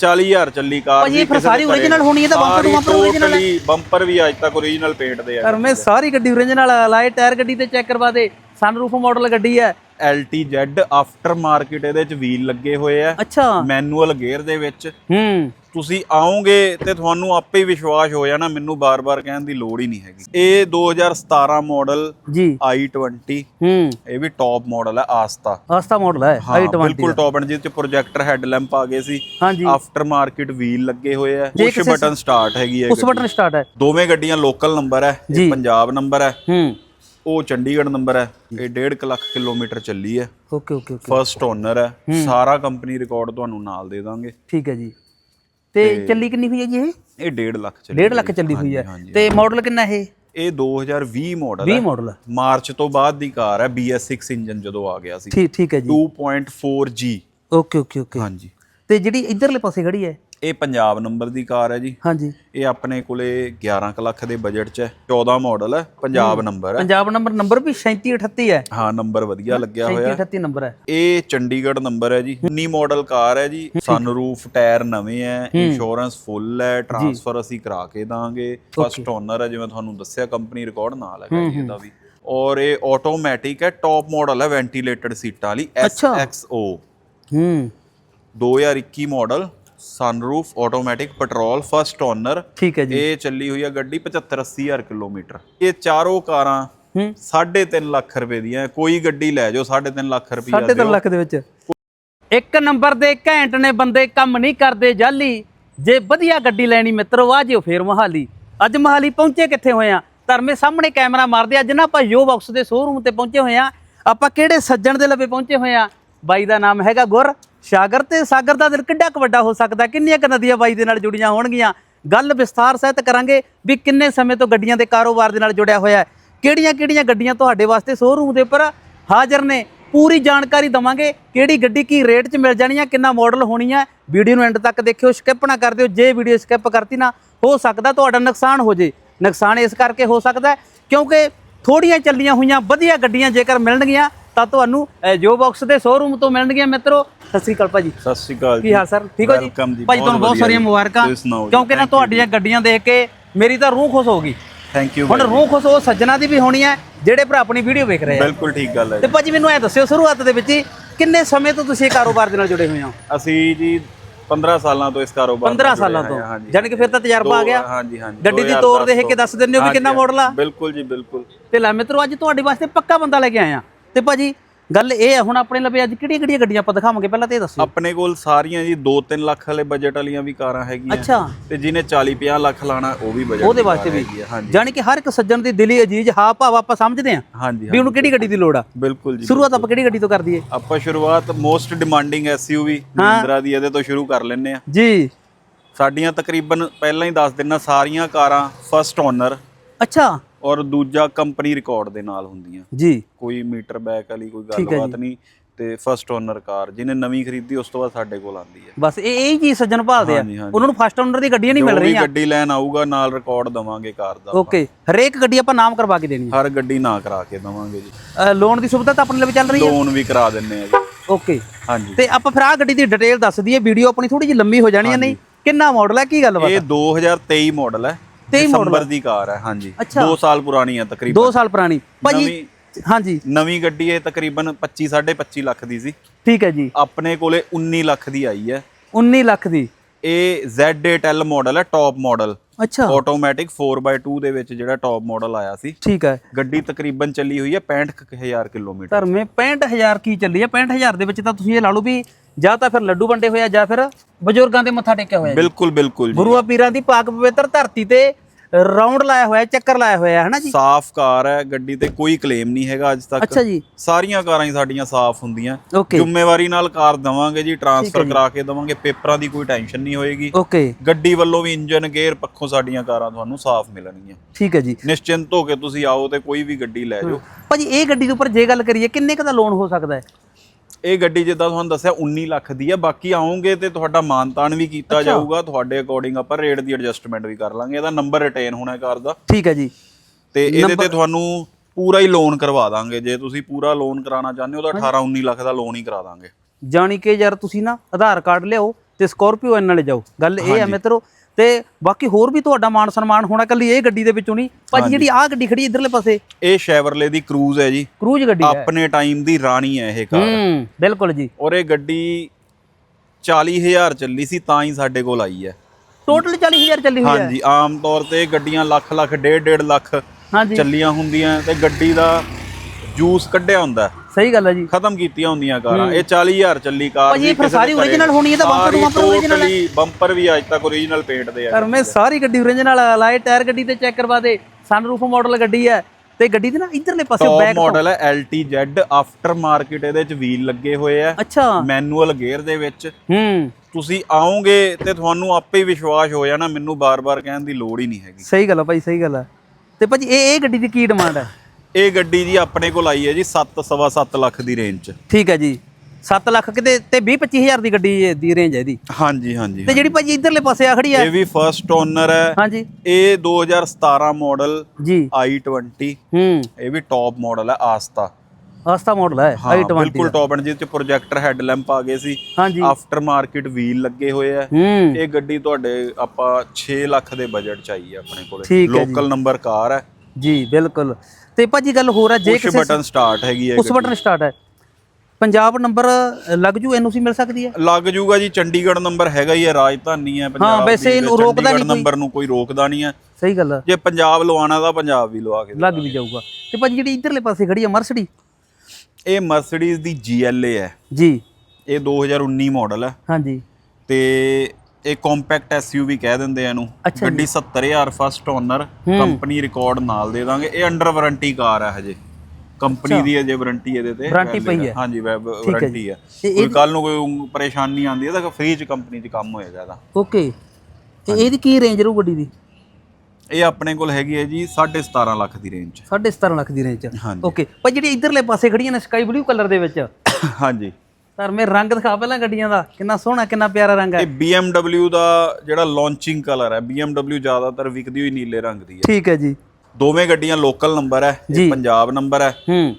40000 ਚੱਲੀ ਕਾਰ ਭਾਜੀ, ਫਿਰ ਸਾਰੀ original ਹੋਣੀ ਹੈ ਤਾਂ to bumper original ਹੈ? ਬੰਪਰ ਵੀ ਅੱਜ ਤੱਕ origignal ਪੇਂਟ ਦੇ ਆ ਪਰ ਮੈਂ ਸਾਰੀ ਗੱਡੀ ਓਰੀਜਨਲ ਲਾਏ ਟਾਇਰ ਗੱਡੀ ਤੇ ਚੈੱਕ ਕਰਵਾ ਦੇ। ਸਨਰੂਫ ਮਾਡਲ ਗੱਡੀ ਹੈ। LTZ ਆਫਟਰ ਮਾਰਕੀਟ ਇਹਦੇ ਚ ਵੀਲ ਲੱਗੇ ਹੋਏ ਆ। ਅੱਛਾ। ਮੈਨੂਅਲ ਗੇਅਰ ਦੇ ਵਿੱਚ। ਹੂੰ। ਤੁਸੀਂ ਆਓਗੇ ਤੇ ਤੁਹਾਨੂੰ ਆਪੇ ਹੀ ਵਿਸ਼ਵਾਸ ਹੋ ਜਾਣਾ ਮੈਨੂੰ ਬਾਰ-ਬਾਰ ਕਹਿਣ ਦੀ ਲੋੜ ਹੀ ਨਹੀਂ ਹੈਗੀ। ਇਹ 2017 ਮਾਡਲ ਜੀ। i20 ਹੂੰ। ਇਹ ਵੀ ਟੌਪ ਮਾਡਲ ਹੈ ਆਸਤਾ ਆਸਤਾ ਮਾਡਲ ਹੈ ਹਾਂ i20 ਬਿਲਕੁਲ ਟੌਪ ਐਂਡ ਜਿਹਦੇ ਚ ਪ੍ਰੋਜੈਕਟਰ ਹੈਡਲੈਂਪ ਆ ਗਏ ਸੀ। ਹਾਂਜੀ। ਆਫਟਰ ਮਾਰਕੀਟ ਵੀਲ ਲੱਗੇ ਹੋਏ ਆ। ਪੁਸ਼ ਬਟਨ ਸਟਾਰਟ ਹੈਗੀ ਹੈ ਉਸ ਬਟਨ ਸਟਾਰਟ ਹੈ ਦੋਵੇਂ ਗੱਡੀਆਂ ਲੋਕਲ ਨੰਬਰ ਹੈ। ਇਹ ਪੰਜਾਬ ਨੰਬਰ ਹੈ ਹੂੰ। ਉਹ ਚੰਡੀਗੜ੍ਹ ਨੰਬਰ ਹੈ ਇਹ 1.5 ਲੱਖ ਕਿਲੋਮੀਟਰ ਚੱਲੀ ਹੈ। Okay okay okay first owner ਹੈ। ਸਾਰਾ ਕੰਪਨੀ ਰਿਕਾਰਡ ਤੁਹਾਨੂੰ ਨਾਲ ਦੇ ਦਾਂਗੇ। ਠੀਕ ਹੈ ਜੀ। ਤੇ ਚੱਲੀ ਕਿੰਨੀ ਹੋਈ ਹੈ ਜੀ ਇਹ? ਇਹ 1.5 ਲੱਖ ਚੱਲੀ 1.5 ਲੱਖ ਚੱਲੀ ਹੋਈ ਹੈ। ਤੇ ਮਾਡਲ ਕਿੰਨਾ ਇਹ? ਇਹ 2020 ਮਾਡਲ 20 ਹੈ। ਮਾਡਲ ਮਾਰਚ ਤੋਂ ਬਾਅਦ ਦੀ ਕਾਰ ਹੈ BS6 ਇੰਜਨ ਜਦੋਂ ਆ ਗਿਆ ਸੀ। ਠੀਕ ਠੀਕ ਹੈ ਜੀ। 2.4G ਓਕੇ ਓਕੇ ਓਕੇ ਹਾਂਜੀ। ਤੇ ਜਿਹੜੀ ਇਧਰਲੇ ਪਾਸੇ ਖੜੀ ਹੈ ਇਹ ਪੰਜਾਬ ਨੰਬਰ ਦੀ ਕਾਰ ਹੈ ਜੀ। ਹਾਂਜੀ। ਇਹ ਆਪਣੇ ਕੋਲੇ 11 ਕੁ ਲੱਖ ਦੇ ਬਜਟ 'ਚ ਹੈ। 14 ਮਾਡਲ ਹੈ ਪੰਜਾਬ ਨੰਬਰ ਹੈ। ਪੰਜਾਬ ਨੰਬਰ ਨੰਬਰ ਵੀ 3738 ਹੈ। ਹਾਂ ਨੰਬਰ ਵਧੀਆ ਲੱਗਿਆ ਹੋਇਆ। 3738 ਨੰਬਰ ਹੈ। ਇਹ ਚੰਡੀਗੜ੍ਹ ਨੰਬਰ ਹੈ ਜੀ। 19 ਮਾਡਲ ਕਾਰ ਹੈ ਜੀ। ਸਨਰੂਫ ਟਾਇਰ ਨਵੇਂ ਹੈ। ਇੰਸ਼ੋਰੈਂਸ ਫੁੱਲ ਹੈ। ਟਰਾਂਸਫਰ ਅਸੀਂ ਕਰਾ ਕੇ ਦਾਂਗੇ। ਫਸਟ ਓਨਰ ਹੈ ਜਿਵੇਂ ਤੁਹਾਨੂੰ ਦੱਸਿਆ ਕੰਪਨੀ ਰਿਕਾਰਡ ਨਾਲ ਹੈਗਾ ਜੀ ਇਹਦਾ ਵੀ। ਔਰ ਇਹ ਆਟੋਮੈਟਿਕ ਹੈ। ਟੌਪ ਮਾਡਲ ਹੈ ਵੈਂਟੀਲੇਟਡ ਸੀਟਾਂ ਵਾਲੀ। SXO ਹੂੰ। 2021 model sunroof automatic petrol first owner ਠੀਕ ਹੈ ਜੀ। ਇਹ ਚੱਲੀ ਹੋਈ ਹੈ ਗੱਡੀ 75 80000 ਕਿਲੋਮੀਟਰ। ਇਹ ਚਾਰੋਂ ਕਾਰਾਂ ਹੂੰ। 3.5 ਲੱਖ ਰੁਪਏ ਦੀਆਂ। ਕੋਈ ਗੱਡੀ ਲੈ ਜਾਓ 3.5 ਲੱਖ ਰੁਪਏ ਸਾਢੇ ਤਿੰਨ ਲੱਖ ਦੇ ਵਿੱਚ। ਇੱਕ ਨੰਬਰ ਦੇ ਘੈਂਟ ਨੇ ਬੰਦੇ ਕੰਮ ਨਹੀਂ ਕਰਦੇ ਜਾਲੀ। ਜੇ ਵਧੀਆ ਗੱਡੀ ਲੈਣੀ ਮਿੱਤਰੋ ਆ ਜਿਓ ਫੇਰ ਮਹਾਲੀ। ਅੱਜ ਮਹਾਲੀ ਪਹੁੰਚੇ ਕਿੱਥੇ ਹੋਏ ਆ? ਧਰਮੇ ਸਾਹਮਣੇ ਕੈਮਰਾ ਮਾਰਦੇ ਅੱਜ ਨਾ ਆਪਾਂ ਯੋ ਬਾਕਸ ਦੇ ਸ਼ੋਰੂਮ ਤੇ ਪਹੁੰਚੇ ਹੋਏ ਆ। ਆਪਾਂ ਕਿਹੜੇ ਸੱਜਣ ਦੇ ਲਵੇ ਪਹੁੰਚੇ ਹੋਏ ਆ? ਬਾਈ ਦਾ ਨਾਮ ਹੈਗਾ ਗੁਰ। ਸਾਗਰ ਤੇ ਸਾਗਰ ਦਾ ਦਿਲ ਕਿੱਡਾ ਕੁ ਵੱਡਾ ਹੋ ਸਕਦਾ ਕਿੰਨੀਆਂ ਕੁ ਨਦੀਆਂ ਬਾਈ ਦੇ ਨਾਲ ਜੁੜੀਆਂ ਹੋਣਗੀਆਂ? ਗੱਲ ਵਿਸਥਾਰ ਸਹਿਤ ਕਰਾਂਗੇ ਵੀ ਕਿੰਨੇ ਸਮੇਂ ਤੋਂ ਗੱਡੀਆਂ ਦੇ ਕਾਰੋਬਾਰ ਦੇ ਨਾਲ ਜੁੜਿਆ ਹੋਇਆ ਹੈ। ਕਿਹੜੀਆਂ ਕਿਹੜੀਆਂ ਗੱਡੀਆਂ ਤੁਹਾਡੇ ਵਾਸਤੇ ਸ਼ੋਰੂਮ ਦੇ ਉੱਪਰ ਹਾਜ਼ਰ ਨੇ? ਪੂਰੀ ਜਾਣਕਾਰੀ ਦਵਾਂਗੇ ਕਿਹੜੀ ਗੱਡੀ ਕੀ ਰੇਟ 'ਚ ਮਿਲ ਜਾਣੀ ਹੈ, ਕਿੰਨਾ ਮਾਡਲ ਹੋਣੀ ਹੈ। ਵੀਡੀਓ ਨੂੰ ਐਂਡ ਤੱਕ ਦੇਖਿਓ ਸਕਿਪ ਨਾ ਕਰ ਦਿਓ। ਜੇ ਵੀਡੀਓ ਸਕਿਪ ਕਰਤੀ ਨਾ, ਹੋ ਸਕਦਾ ਤੁਹਾਡਾ ਨੁਕਸਾਨ ਹੋ ਜੇ। ਨੁਕਸਾਨ ਇਸ ਕਰਕੇ ਹੋ ਸਕਦਾ ਕਿਉਂਕਿ ਥੋੜੀਆਂ ਚੱਲੀਆਂ ਹੋਈਆਂ, ਵਧੀਆ ਗੱਡੀਆਂ ਜੇਕਰ ਮਿਲਣਗੀਆਂ ਤਾਂ ਤੁਹਾਨੂੰ ਜੋ ਬਾਕਸ ਦੇ ਸ਼ੋਰੂਮ ਤੋਂ ਮਿਲਣਗੀਆਂ ਮਿੱਤਰੋ। ਸਤਿ ਸ੍ਰੀ ਅਕਾਲ ਭਾਜੀ। ਸਤਿ ਸ਼੍ਰੀ ਅਕਾਲ ਕੀ ਹਾਲ ਸਰ? ਠੀਕ ਹੋ ਜੀ? ਭਾਜੀ ਤੁਹਾਨੂੰ ਬਹੁਤ ਸਾਰੀਆਂ। ਮੁਬਾਰਕਾਂ। ਕਿਉਂਕਿ ਨਾ ਤੁਹਾਡੀਆਂ ਗੱਡੀਆਂ ਦੇਖ ਕੇ ਮੇਰੀ ਤਾਂ ਰੂਹ ਖੁਸ਼ ਹੋ ਗਈ। ਥੈਂਕ ਯੂ ਹੁਣ ਰੂਹ ਖੁਸ਼ ਉਹ ਸੱਜਣਾ ਦੀ ਵੀ ਹੋਣੀ ਹੈ ਜਿਹੜੇ ਭਰਾ ਆਪਣੀ ਵੀਡੀਓ ਵੇਖ ਰਹੇ ਆ। ਬਿਲਕੁਲ ਠੀਕ ਗੱਲ ਹੈ ਤੇ ਭਾਜੀ ਮੈਨੂੰ ਐ ਦੱਸਿਓ ਸ਼ੁਰੂਆਤ ਦੇ ਵਿੱਚ ਹੀ ਕਿੰਨੇ ਸਮੇਂ ਤੋਂ ਤੁਸੀਂ ਇਹ ਕਾਰੋਬਾਰ ਦੇ ਨਾਲ ਜੁੜੇ ਹੋਏ ਹੋ? ਅਸੀਂ ਜੀ 15 ਸਾਲਾਂ ਤੋਂ ਇਸ ਕਾਰੋਬਾਰ 15 ਨਾਲ ਜੁੜੇ ਸਾਲਾਂ ਤੋਂ। ਜਾਣੀ ਕਿ ਫਿਰ ਤਾਂ ਤਜਰਬਾ ਆ ਗਿਆ। ਹਾਂਜੀ ਹਾਂਜੀ। ਗੱਡੀ ਦੀ 2010 ਤੋਰ ਦੇਖ ਕੇ। ਦੱਸ ਦਿੰਦੇ ਹੋ ਵੀ ਕਿੰਨਾ ਮਾਡਲ ਆ। ਬਿਲਕੁਲ ਜੀ ਬਿਲਕੁਲ। ਤੇ ਲੈ ਮਿੱਤਰੋ ਅੱਜ ਤੁਹਾਡੇ ਵਾਸਤੇ ਪੱਕਾ ਬੰਦਾ ਲੈ ਕੇ ਆਇਆ ਤੇ ਭਾਜੀ ਗੱਲ ਇਹ ਹੈ ਹੁਣ ਆਪਣੇ ਲਵੇ ਅੱਜ ਕਿਹੜੀਆਂ ਕਿਹੜੀਆਂ ਗੱਡੀਆਂ ਆਪਾਂ ਦਿਖਾਵਾਂਗੇ? ਪਹਿਲਾਂ ਤੇ ਇਹ ਦੱਸੋ। ਆਪਣੇ ਕੋਲ ਸਾਰੀਆਂ ਜੀ 2-3 ਲੱਖ ਵਾਲੇ ਬਜਟ ਵਾਲੀਆਂ ਵੀ ਕਾਰਾਂ ਹੈਗੀਆਂ। ਅੱਛਾ। ਤੇ ਜਿਹਨੇ 40-50 ਲੱਖ ਲਾਣਾ ਉਹ ਵੀ ਬਜਟ ਉਹਦੇ ਵਾਸਤੇ ਵੀ। ਜਾਣੀ ਕਿ ਹਰ ਇੱਕ ਸੱਜਣ ਦੀ ਦਿਲੀ ਅਜੀਜ਼ ਹਾਂ ਭਾਵ ਆਪਾਂ ਸਮਝਦੇ ਹਾਂਜੀ ਵੀ ਉਹਨੂੰ ਕਿਹੜੀ ਗੱਡੀ ਦੀ ਲੋੜ ਆ। ਬਿਲਕੁਲ ਜੀ ਸ਼ੁਰੂਆਤ ਆਪਾਂ ਕਿਹੜੀ ਗੱਡੀ ਤੋਂ ਕਰ ਦਈਏ? ਆਪਾਂ ਸ਼ੁਰੂਆਤ ਮੋਸਟ ਡਿਮਾਂਡਿੰਗ ਐਸਯੂਵੀ ਮਹਿੰਦਰਾ ਦੀ ਇਹਦੇ ਤੋਂ ਸ਼ੁਰੂ ਕਰ ਲੈਂਦੇ ਆ ਜੀ। ਸਾਡੀਆਂ ਤਕਰੀਬਨ ਪਹਿਲਾਂ ਹੀ ਦੱਸ ਦਿੰਨਾ ਸਾਰੀਆਂ ਕਾਰਾਂ ਫਸਟ ਓਨਰ ਅੱਛਾ। ਔਰ ਦੂਜਾ ਕੰਪਨੀ ਰਿਕਾਰਡ ਦੇ ਨਾਲ ਹੁੰਦੀਆਂ। ਜੀ। ਕੋਈ ਮੀਟਰ ਬੈਕ ਵਾਲੀ ਕੋਈ ਗੱਲਬਾਤ ਨਹੀਂ ਤੇ ਫਸਟ ਓਨਰ ਕਾਰ ਜਿਹਨੇ ਨਵੀਂ ਖਰੀਦੀ ਉਸ ਤੋਂ ਬਾਅਦ ਸਾਡੇ ਕੋਲ ਆਂਦੀ ਹੈ। ਬਸ ਇਹ ਇਹ ਚੀਜ਼ ਸੱਜਣ ਭਾਲਦੇ ਆ। ਉਹਨਾਂ ਨੂੰ ਫਸਟ ਓਨਰ ਦੀ ਗੱਡੀਆਂ ਨਹੀਂ ਮਿਲ ਜੋ ਰਹੀਆਂ। ਗੱਡੀ ਲੈਣ ਆਊਗਾ ਨਾਲ ਰਿਕਾਰਡ ਦਵਾਂਗੇ ਕਾਰ ਦਾ ਓਕੇ ਹਰੇਕ ਗੱਡੀ ਆਪਾਂ ਨਾਮ ਕਰਵਾ ਕੇ ਦੇਣੀ ਹਰ ਗੱਡੀ ਨਾ ਕਰਾ ਕੇ ਦਵਾਂਗੇ ਜੀ। ਲੋਨ ਦੀ ਸੁਵਿਧਾ ਤਾਂ ਆਪਣੇ ਲਈ ਚੱਲ ਰਹੀ ਹੈ? ਲੋਨ ਵੀ ਕਰਾ ਦਿੰਨੇ ਆ ਜੀ। ਓਕੇ ਹਾਂਜੀ। ਤੇ ਆਪਾਂ ਫਿਰ ਆਹ ਗੱਡੀ ਦੀ ਡਿਟੇਲ ਦੱਸ ਦਈਏ ਵੀਡੀਓ ਆਪਣੀ ਥੋੜੀ ਜਿਹੀ ਲੰਮੀ ਹੋ ਜਾਣੀ ਹੈ ਨਹੀਂ? ਕਿੰਨਾ ਮਾਡਲ ਹੈ? ਕੀ ਗੱਲਬਾਤ ਇਹ 2023 ਮਾਡਲ ਹੈ। 23 model ਦਸੰਬਰ ਦੀ ਕਾਰ ਹੈ ਹਾਂਜੀ। ਅੱਛਾ। 2 ਸਾਲ ਪੁਰਾਣੀ ਹੈ ਤਕਰੀਬਨ। 2 ਸਾਲ ਪੁਰਾਣੀ। ਭਾਜੀ ਹਾਂਜੀ। ਨਵੀਂ ਗੱਡੀ ਇਹ ਤਕਰੀਬਨ 25 25.5 ਲੱਖ ਦੀ ਸੀ। ਠੀਕ ਹੈ ਜੀ। ਆਪਣੇ ਕੋਲੇ 19 ਲੱਖ ਦੀ ਆਈ ਹੈ। 19 ਲੱਖ ਦੀ। ਇਹ Z8L ਮਾਡਲ ਹੈ ਟੌਪ ਮਾਡਲ ਅੱਛਾ। ਆਟੋਮੈਟਿਕ 4x2 ਦੇ ਵਿੱਚ ਜਿਹੜਾ ਟੌਪ ਮਾਡਲ ਆਇਆ ਸੀ। ਠੀਕ ਹੈ। ਗੱਡੀ ਤਕਰੀਬਨ ਚੱਲੀ ਹੋਈ ਹੈ 65000 ਕਿਲੋਮੀਟਰ। ਧਰਮੇ 65000 ਕੀ ਚੱਲੀ ਹੈ? 65000 ਦੇ ਵਿੱਚ ਤਾਂ ਤੁਸੀਂ ਇਹ ਲਾ ਲਓ ਵੀ ਜਾਂ ਤਾਂ ਫਿਰ ਲੱਡੂ ਵੰਡੇ ਹੋਇਆ ਜਾਂ ਫਿਰ ਬਜ਼ੁਰਗਾਂ ਦੇ ਮੱਥਾ ਟੇਕਿਆ ਹੋਇਆ ਬਿਲਕੁਲ ਬਿਲਕੁਲ ਗੁਰੂਆਂ ਪੀਰਾਂ ਦੀ ਪਾਕ ਪਵਿੱਤਰ ਧਰਤੀ ਤੇ ਰਾਉਂਡ ਲਾਇਆ ਹੋਇਆ ਚੱਕਰ ਲਾਇਆ ਹੋਇਆ ਹੈ ਨਾ ਜੀ? ਸਾਫ਼ ਕਾਰ ਹੈ ਗੱਡੀ ਤੇ ਕੋਈ ਕਲੇਮ ਨਹੀਂ ਹੈਗਾ ਅੱਜ ਤੱਕ। ਅੱਛਾ ਜੀ। ਸਾਰੀਆਂ ਕਾਰਾਂ ਹੀ ਸਾਡੀਆਂ ਸਾਫ਼ ਹੁੰਦੀਆਂ। ਜ਼ਿੰਮੇਵਾਰੀ ਨਾਲ ਕਾਰ ਦਵਾਂਗੇ ਜੀ ਟਰਾਂਸਫਰ ਕਰਾ ਕੇ ਦਵਾਂਗੇ ਪੇਪਰਾਂ ਦੀ ਕੋਈ ਟੈਨਸ਼ਨ ਨਹੀਂ ਹੋਏਗੀ। ਓਕੇ ਗੱਡੀ ਵੱਲੋਂ ਵੀ ਇੰਜਨ ਗੇਅਰ ਪੱਖੋਂ ਸਾਡੀਆਂ ਕਾਰਾਂ ਤੁਹਾਨੂੰ ਸਾਫ਼ ਮਿਲਣਗੀਆਂ। ਠੀਕ ਹੈ ਜੀ। ਨਿਸ਼ਚਿੰਤ ਹੋ ਕੇ ਤੁਸੀਂ ਆਓ ਤੇ ਕੋਈ ਵੀ ਗੱਡੀ ਲੈ ਜਾਓ। ਭਾਜੀ ਇਹ ਗੱਡੀ ਦੇ ਉੱਪਰ ਜੇ ਗੱਲ ਕਰੀਏ ਕਿੰਨੇ ਕ ਦਾ ਲੋਨ ਹੋ ਸਕਦਾ ਹੈ? ਇਹ ਗੱਡੀ ਜਿੱਦਾਂ ਤੁਹਾਨੂੰ ਦੱਸਿਆ 19 ਲੱਖ ਦੀ ਹੈ ਬਾਕੀ ਆਉਂਗੇ ਤੇ ਤੁਹਾਡਾ ਮਾਨਤਾਨ ਵੀ ਕੀਤਾ ਜਾਊਗਾ। ਤੁਹਾਡੇ ਅਕੋਰਡਿੰਗ ਆਪਾਂ ਰੇਟ ਦੀ ਐਡਜਸਟਮੈਂਟ ਵੀ ਕਰ ਲਾਂਗੇ। ਇਹਦਾ ਨੰਬਰ ਰਿਟੇਨ ਹੋਣਾ ਹੈ ਕਾਰ ਦਾ। ਠੀਕ ਹੈ ਜੀ। ਤੇ ਇਹਦੇ ਤੇ ਤੁਹਾਨੂੰ ਪੂਰਾ ਹੀ ਲੋਨ ਕਰਵਾ ਦਾਂਗੇ। ਜੇ ਤੁਸੀਂ ਪੂਰਾ ਲੋਨ ਕਰਾਉਣਾ ਚਾਹੁੰਦੇ ਹੋ ਤਾਂ 18 19 ਲੱਖ ਦਾ ਲੋਨ ਹੀ ਕਰਾ ਦਾਂਗੇ। ਜਾਣੀ ਕਿ ਯਾਰ ਤੁਸੀਂ ਨਾ ਆਧਾਰ ਕਾਰਡ ਲਿਆਓ ਤੇ ਸਕੋਰਪੀਓ ਇਹਨਾਂ ਨਾਲੇ ਜਾਓ। ਗੱਲ ਇਹ ਆ ਮਿੱਤਰੋ ਤੇ ਬਾਕੀ ਹੋਰ ਵੀ ਤੁਹਾਡਾ ਮਾਨ ਸਨਮਾਨ ਹੋਣਾ ਕੱਲੀ ਇਹ ਗੱਡੀ ਦੇ ਵਿੱਚੋਂ ਨਹੀਂ ਭਾਜੀ ਜਿਹੜੀ ਆਹ ਗੱਡੀ ਖੜੀ ਇਧਰਲੇ ਪਾਸੇ। ਇਹ ਸ਼ੈਵਰਲੇ ਦੀ ਕਰੂਜ਼ ਹੈ ਜੀ। ਕਰੂਜ਼ ਗੱਡੀ ਹੈ। ਆਪਣੇ ਟਾਈਮ ਦੀ ਰਾਣੀ ਹੈ ਇਹ ਕਾਰ। ਹੂੰ ਬਿਲਕੁਲ ਜੀ। ਔਰ ਇਹ ਗੱਡੀ 40000 ਚੱਲੀ ਸੀ ਤਾਂ ਹੀ ਸਾਡੇ ਕੋਲ ਆਈ ਹੈ। ਟੋਟਲ 40000 ਚੱਲੀ ਹੋਈ ਹੈ। ਹਾਂਜੀ ਆਮ ਤੌਰ ਤੇ ਗੱਡੀਆਂ ਲੱਖ ਲੱਖ ਡੇਢ ਡੇਢ ਲੱਖ ਚੱਲੀਆਂ ਹੁੰਦੀਆਂ ਤੇ ਗੱਡੀ ਦਾ ਜੂਸ ਕੱਢਿਆ ਹੁੰਦਾ। ਸਹੀ ਗੱਲ ਹੈ ਜੀ। ਖਤਮ ਕੀਤੀਆਂ ਹੁੰਦੀਆਂ ਕਾਰਾਂ। ਇਹ 40000 ਚੱਲੀ ਕਾਰ ਭਾਜੀ, ਫਿਰ ਸਾਰੀ original ਹੋਣੀ ਹੈ ਤਾਂ to bumper original ਹੈ। ਬੰਪਰ ਵੀ ਅੱਜ ਤੱਕ ਓਰੀਜਨਲ ਪੇਂਟ ਦੇ ਆ ਪਰ ਮੈਂ ਸਾਰੀ ਗੱਡੀ ਓਰੀਜਨਲ ਲਾਏ ਟਾਇਰ ਗੱਡੀ ਤੇ ਚੈੱਕ ਕਰਵਾ ਦੇ ਸਨਰੂਫ ਮਾਡਲ ਗੱਡੀ ਹੈ। ਤੇ ਗੱਡੀ ਦੇ ਨਾ ਇਧਰਲੇ ਪਾਸੇ ਬੈਕ ਮਾਡਲ ਹੈ LTZ ਆਫਟਰ ਮਾਰਕੀਟ ਇਹਦੇ ਚ ਵੀਲ ਲੱਗੇ ਹੋਏ ਆ। ਅੱਛਾ। ਮੈਨੂਅਲ ਗੇਅਰ ਦੇ ਵਿੱਚ। ਹੂੰ। ਤੁਸੀਂ ਆਓਗੇ ਤੇ ਤੁਹਾਨੂੰ ਆਪੇ ਹੀ ਵਿਸ਼ਵਾਸ ਹੋ ਜਾਣਾ ਮੈਨੂੰ ਬਾਰ-ਬਾਰ ਕਹਿਣ ਦੀ ਲੋੜ ਹੀ ਨਹੀਂ ਹੈਗੀ। ਸਹੀ ਗੱਲ ਆ ਭਾਈ ਸਹੀ ਗੱਲ ਆ। ਤੇ ਭਾਜੀ ਇਹ ਇਹ ਗੱਡੀ ਦੀ ਕੀ ਡਿਮਾਂਡ ਹੈ? ਇਹ ਗੱਡੀ ਜੀ ਆਪਣੇ ਕੋਲ ਆਈ ਹੈ ਜੀ 7 ਸਵਾ 7 ਲੱਖ ਦੀ ਰੇਂਜ ਚ। ਠੀਕ ਹੈ ਜੀ। 7 ਲੱਖ ਕਿਤੇ ਤੇ 20 25000 ਦੀ ਗੱਡੀ ਦੀ ਰੇਂਜ ਹੈ ਇਹਦੀ। ਹਾਂਜੀ ਹਾਂਜੀ ਤੇ ਜਿਹੜੀ ਭਾਜੀ ਇਧਰਲੇ ਪਾਸੇ ਆ ਖੜੀ ਹੈ ਇਹ ਵੀ ਫਰਸਟ ਓਨਰ ਹੈ। ਹਾਂਜੀ। ਇਹ 2017 ਮਾਡਲ ਜੀ। i20 ਹੂੰ। ਇਹ ਵੀ ਟੌਪ ਮਾਡਲ ਹੈ ਆਸਤਾ ਆਸਤਾ ਮਾਡਲ ਹੈ ਹਾਂ i20 ਬਿਲਕੁਲ ਟੌਪ ਐਂਡ ਜਿਹਦੇ ਚ ਪ੍ਰੋਜੈਕਟਰ ਹੈਡਲੈਂਪ ਆ ਗਏ ਸੀ। ਹਾਂਜੀ। ਆਫਟਰ ਮਾਰਕੀਟ ਵੀਲ ਲੱਗੇ ਹੋਏ ਆ। ਇਹ ਗੱਡੀ ਤੁਹਾਡੇ ਆਪਾਂ 6 ਲੱਖ ਦੇ ਬਜਟ ਚ ਆਈ ਹੈ ਆਪਣੇ ਕੋਲੇ। ਲੋਕਲ ਨੰਬਰ ਕਾਰ ਹੈ। ਜੀ ਬਿਲਕੁਲ। ਤੇ ਭਾਜੀ ਗੱਲ ਹੋਰ ਹੈ ਜੇ ਪੁਸ਼ ਬਟਨ ਸਟਾਰਟ ਹੈਗੀ ਹੈ ਉਸ ਬਟਨ ਸਟਾਰਟ ਹੈ। ਪੰਜਾਬ ਨੰਬਰ ਲੱਗ ਜੂ ਐਨਓਸੀ ਮਿਲ ਸਕਦੀ ਹੈ? ਲੱਗ ਜੂਗਾ ਜੀ ਚੰਡੀਗੜ੍ਹ ਨੰਬਰ ਹੈਗਾ ਹੀ ਹੈ ਰਾਜਧਾਨੀ ਹੈ ਪੰਜਾਬ ਵੈਸੇ ਦੀ, ਇਹਨੂੰ ਰੋਕਦਾ ਨਹੀਂ ਨੰਬਰ ਨੂੰ ਕੋਈ ਰੋਕਦਾ ਨਹੀਂ ਹੈ। ਸਹੀ ਗੱਲ ਆ ਜੇ ਪੰਜਾਬ ਲਵਾਣਾ ਤਾਂ ਪੰਜਾਬ ਵੀ ਲਵਾ ਕੇ ਲੱਗ ਵੀ ਜਾਊਗਾ। ਤੇ ਭਾਜੀ ਜਿਹੜੀ ਇਧਰਲੇ ਪਾਸੇ ਖੜੀ ਹੈ ਮਰਸਡੀ? ਇਹ ਮਰਸੀਡੀਜ਼ ਦੀ GLA ਹੈ। ਜੀ। ਇਹ 2019 ਮਾਡਲ ਹੈ। ਹਾਂਜੀ। ਤੇ ਇਹ ਕੰਪੈਕਟ SUV ਕਹਿ ਦਿੰਦੇ ਆ ਇਹਨੂੰ। ਅੱਛਾ ਗੱਡੀ 70000 ਫਸਟ ਓਨਰ ਕੰਪਨੀ ਰਿਕਾਰਡ ਨਾਲ ਦੇ ਦਾਂਗੇ। ਇਹ ਅੰਡਰ ਵਾਰੰਟੀ ਕਾਰ ਹੈ ਹਜੇ। ਕੰਪਨੀ ਦੀ ਅਜੇ ਵਾਰੰਟੀ ਇਹਦੇ ਤੇ। Warranty ਪਈ ਹੈ। ਹਾਂਜੀ ਵਾਰੰਟੀ ਹੈ ਕੋਈ ਕੱਲ ਨੂੰ ਕੋਈ ਪਰੇਸ਼ਾਨੀ ਆਉਂਦੀ ਹੈ ਤਾਂ ਫ੍ਰੀ ਚ ਕੰਪਨੀ ਚ ਕੰਮ ਹੋਏਗਾ ਇਹਦਾ ਓਕੇ ਤੇ ਇਹਦੀ ਕੀ ਰੇਂਜ ਰਹੂ ਗੱਡੀ ਦੀ? ਇਹ ਆਪਣੇ ਕੋਲ ਹੈਗੀ ਹੈ ਜੀ 17.5 ਲੱਖ ਦੀ ਰੇਂਜ ਚ 17.5 ਲੱਖ ਦੀ ਰੇਂਜ। ਓਕੇ ਭਾਈ ਜਿਹੜੀ ਇਧਰਲੇ ਪਾਸੇ ਖੜੀਆਂ ਨੇ ਸਕਾਈ ਬਲੂ ਕਲਰ ਦੇ ਵਿੱਚ। ਹਾਂਜੀ। ਸਰ ਮੈਂ ਰੰਗ ਦਿਖਾ ਪਹਿਲਾਂ ਗੱਡੀਆਂ ਦਾ। ਕਿੰਨਾ ਸੋਹਣਾ ਕਿੰਨਾ ਪਿਆਰਾ ਰੰਗ ਹੈ। ਇਹ BMW ਦਾ ਜਿਹੜਾ ਲਾਂਚਿੰਗ ਕਲਰ ਹੈ BMW ਜ਼ਿਆਦਾਤਰ ਵਿਕਦੀ ਹੋਈ ਨੀਲੇ ਰੰਗ ਦੀ ਹੈ। ਠੀਕ ਹੈ ਜੀ। ਦੋਵੇਂ ਗੱਡੀਆਂ ਲੋਕਲ ਨੰਬਰ ਹੈ। ਇਹ ਪੰਜਾਬ ਨੰਬਰ ਹੈ। ਹੂੰ।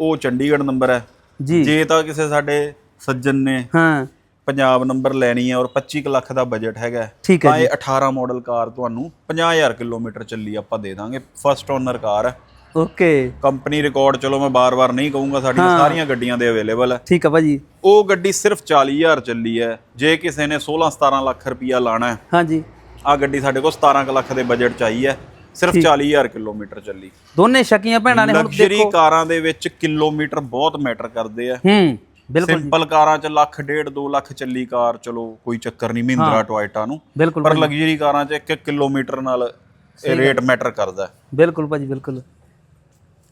ਉਹ ਚੰਡੀਗੜ੍ਹ ਨੰਬਰ ਹੈ। ਜੀ। ਜੇ ਤਾਂ ਕਿਸੇ ਸਾਡੇ ਸੱਜਣ ਨੇ ਹਾਂ। ਪੰਜਾਬ ਨੰਬਰ ਲੈਣੀ ਹੈ ਔਰ 25 ਕੁ ਲੱਖ ਦਾ ਬਜਟ ਹੈਗਾ ਤਾਂ ਇਹ 18 ਮਾਡਲ ਕਾਰ ਤੁਹਾਨੂੰ 50000 ਕਿਲੋਮੀਟਰ ਚੱਲੀ ਆਪਾਂ ਦੇ ਦਾਂਗੇ। ਫਸਟ ਓਨਰ ਕਾਰ ਹੈ। ਓਕੇ। ਕੰਪਨੀ ਰਿਕਾਰਡ ਚਲੋ ਮੈਂ ਬਾਰ-ਬਾਰ ਨਹੀਂ ਕਹੂੰਗਾ ਸਾਡੀਆਂ ਸਾਰੀਆਂ ਗੱਡੀਆਂ ਦੇ ਅਵੇਲੇਬਲ ਹੈ। ਠੀਕ ਆ ਭਾਜੀ। ਉਹ ਗੱਡੀ ਸਿਰਫ 40000 ਚੱਲੀ ਹੈ। ਜੇ ਕਿਸੇ ਨੇ 16-17 ਲੱਖ ਰੁਪਈਆ ਲਾਣਾ ਹੈ ਹਾਂਜੀ। ਆ ਗੱਡੀ ਸਾਡੇ ਕੋਲ 17 ਕੁ ਲੱਖ ਦੇ ਬਜਟ ਚ ਆਈ ਹੈ। ਸਿਰਫ 40000 ਕਿਲੋਮੀਟਰ ਚੱਲੀ। ਦੋਨੇ ਸ਼ਕੀਆਂ ਭੈਣਾਂ ਨੇ ਹੁਣ ਲਗਜ਼ਰੀ ਕਾਰਾਂ ਦੇ ਵਿੱਚ ਕਿਲੋਮੀਟਰ ਬਹੁਤ ਮੈਟਰ ਕਰਦੇ ਆ। ਹੂੰ ਬਿਲਕੁਲ ਸਿੰਪਲ ਕਾਰਾਂ ਚ ਲੱਖ ਡੇਢ 2 ਲੱਖ ਚੱਲੀ ਕਾਰ ਚਲੋ ਕੋਈ ਚੱਕਰ ਨਹੀਂ ਮਹਿੰਦਰਾ ਟੋਇਟਾ ਨੂੰ। ਪਰ ਲਗਜ਼ਰੀ ਕਾਰਾਂ ਚ 1 ਕਿਲੋਮੀਟਰ ਨਾਲ ਇਹ ਰੇਟ ਮੈਟਰ ਕਰਦਾ ਹੈ। ਬਿਲਕੁਲ ਭਾਜੀ ਬਿਲਕੁਲ।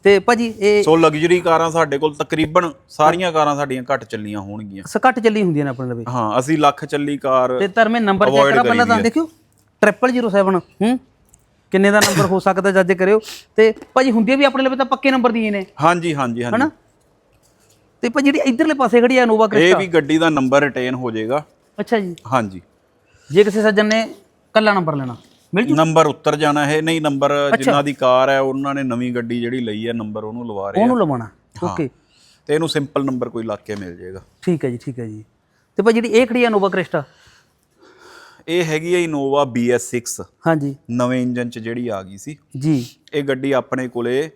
ਤੇ ਭਾਜੀ ਇਹ ਸੋ ਲਗਜ਼ਰੀ ਕਾਰਾਂ ਸਾਡੇ ਕੋਲ ਤਕਰੀਬਨ ਸਾਰੀਆਂ ਕਾਰਾਂ ਸਾਡੀਆਂ ਘੱਟ ਚੱਲੀਆਂ ਹੋਣਗੀਆਂ। ਸਕੱਟ ਚੱਲੀ ਹੁੰਦੀਆਂ ਨੇ ਆਪਣੇ ਲਵੇ ਹਾਂ ਅਸੀਂ ਲੱਖ ਚੱਲੀ ਕਾਰ ਤੇ ਧਰਮੇ ਨੰਬਰ ਚੈੱਕ ਕਰਾ ਪਹਿਲਾਂ ਤਾਂ ਦੇਖਿਓ 0007 ਹੂੰ? ਕਿੰਨੇ ਦਾ ਨੰਬਰ ਹੋ ਸਕਦਾ ਜੱਜ ਕਰਿਓ। ਤੇ ਭਾਜੀ ਹੁੰਦੀਆਂ ਵੀ ਆਪਣੇ ਲਵੇ ਤਾਂ ਪੱਕੇ ਨੰਬਰ ਦੀਆਂ ਨੇ। ਹਾਂਜੀ ਹਾਂਜੀ ਹਾਂਜੀ। ਹਨਾ? ਤੇ ਭਾਜੀ ਜਿਹੜੀ ਇਧਰਲੇ ਪਾਸੇ ਖੜੀ ਆ ਨੋਵਾ ਇਹ ਕ੍ਰਿਸਟਾ ਵੀ ਗੱਡੀ ਦਾ ਨੰਬਰ ਰਿਟੇਨ ਹੋ ਜਾਏਗਾ। ਅੱਛਾ ਜੀ। ਹਾਂਜੀ। ਜੇ ਕਿਸੇ ਸੱਜਣ ਨੇ ਕੱਲਾ ਨੰਬਰ ਲੈਣਾ। ਮਿਲ ਜੂ ਨੰਬਰ ਉੱਤਰ ਜਾਣਾ ਹੈ। ਨਹੀਂ ਨੰਬਰ ਜਿਨ੍ਹਾਂ ਦੀ ਕਾਰ ਹੈ ਉਹਨਾਂ ਨੇ ਨਵੀਂ ਗੱਡੀ ਜਿਹੜੀ ਲਈ ਹੈ ਨੰਬਰ ਉਹਨੂੰ ਲਵਾ ਰਹੇ ਆ। ਉਹਨੂੰ ਲਵਾਉਣਾ। ਓਕੇ ਤੇ ਇਹਨੂੰ ਸਿੰਪਲ ਨੰਬਰ ਕੋਈ ਲੱਗ ਕੇ ਮਿਲ ਜਾਏਗਾ। ਠੀਕ ਹੈ ਜੀ ਠੀਕ ਹੈ ਜੀ। ਤੇ ਭਾਜੀ ਜਿਹੜੀ ਇਹ ਖੜੀ ਆ ਨੋਵਾ ਕ੍ਰਿਸਟਾ ਇਹ ਹੈਗੀ ਹੈ ਇਨੋਵਾ BS6 ਹਾਂਜੀ। ਨਵੇਂ ਇੰਜਨ ਚ ਜਿਹੜੀ ਆ ਗਈ ਸੀ। ਜੀ। ਇਹ ਗੱਡੀ ਆਪਣੇ ਕੋਲੇ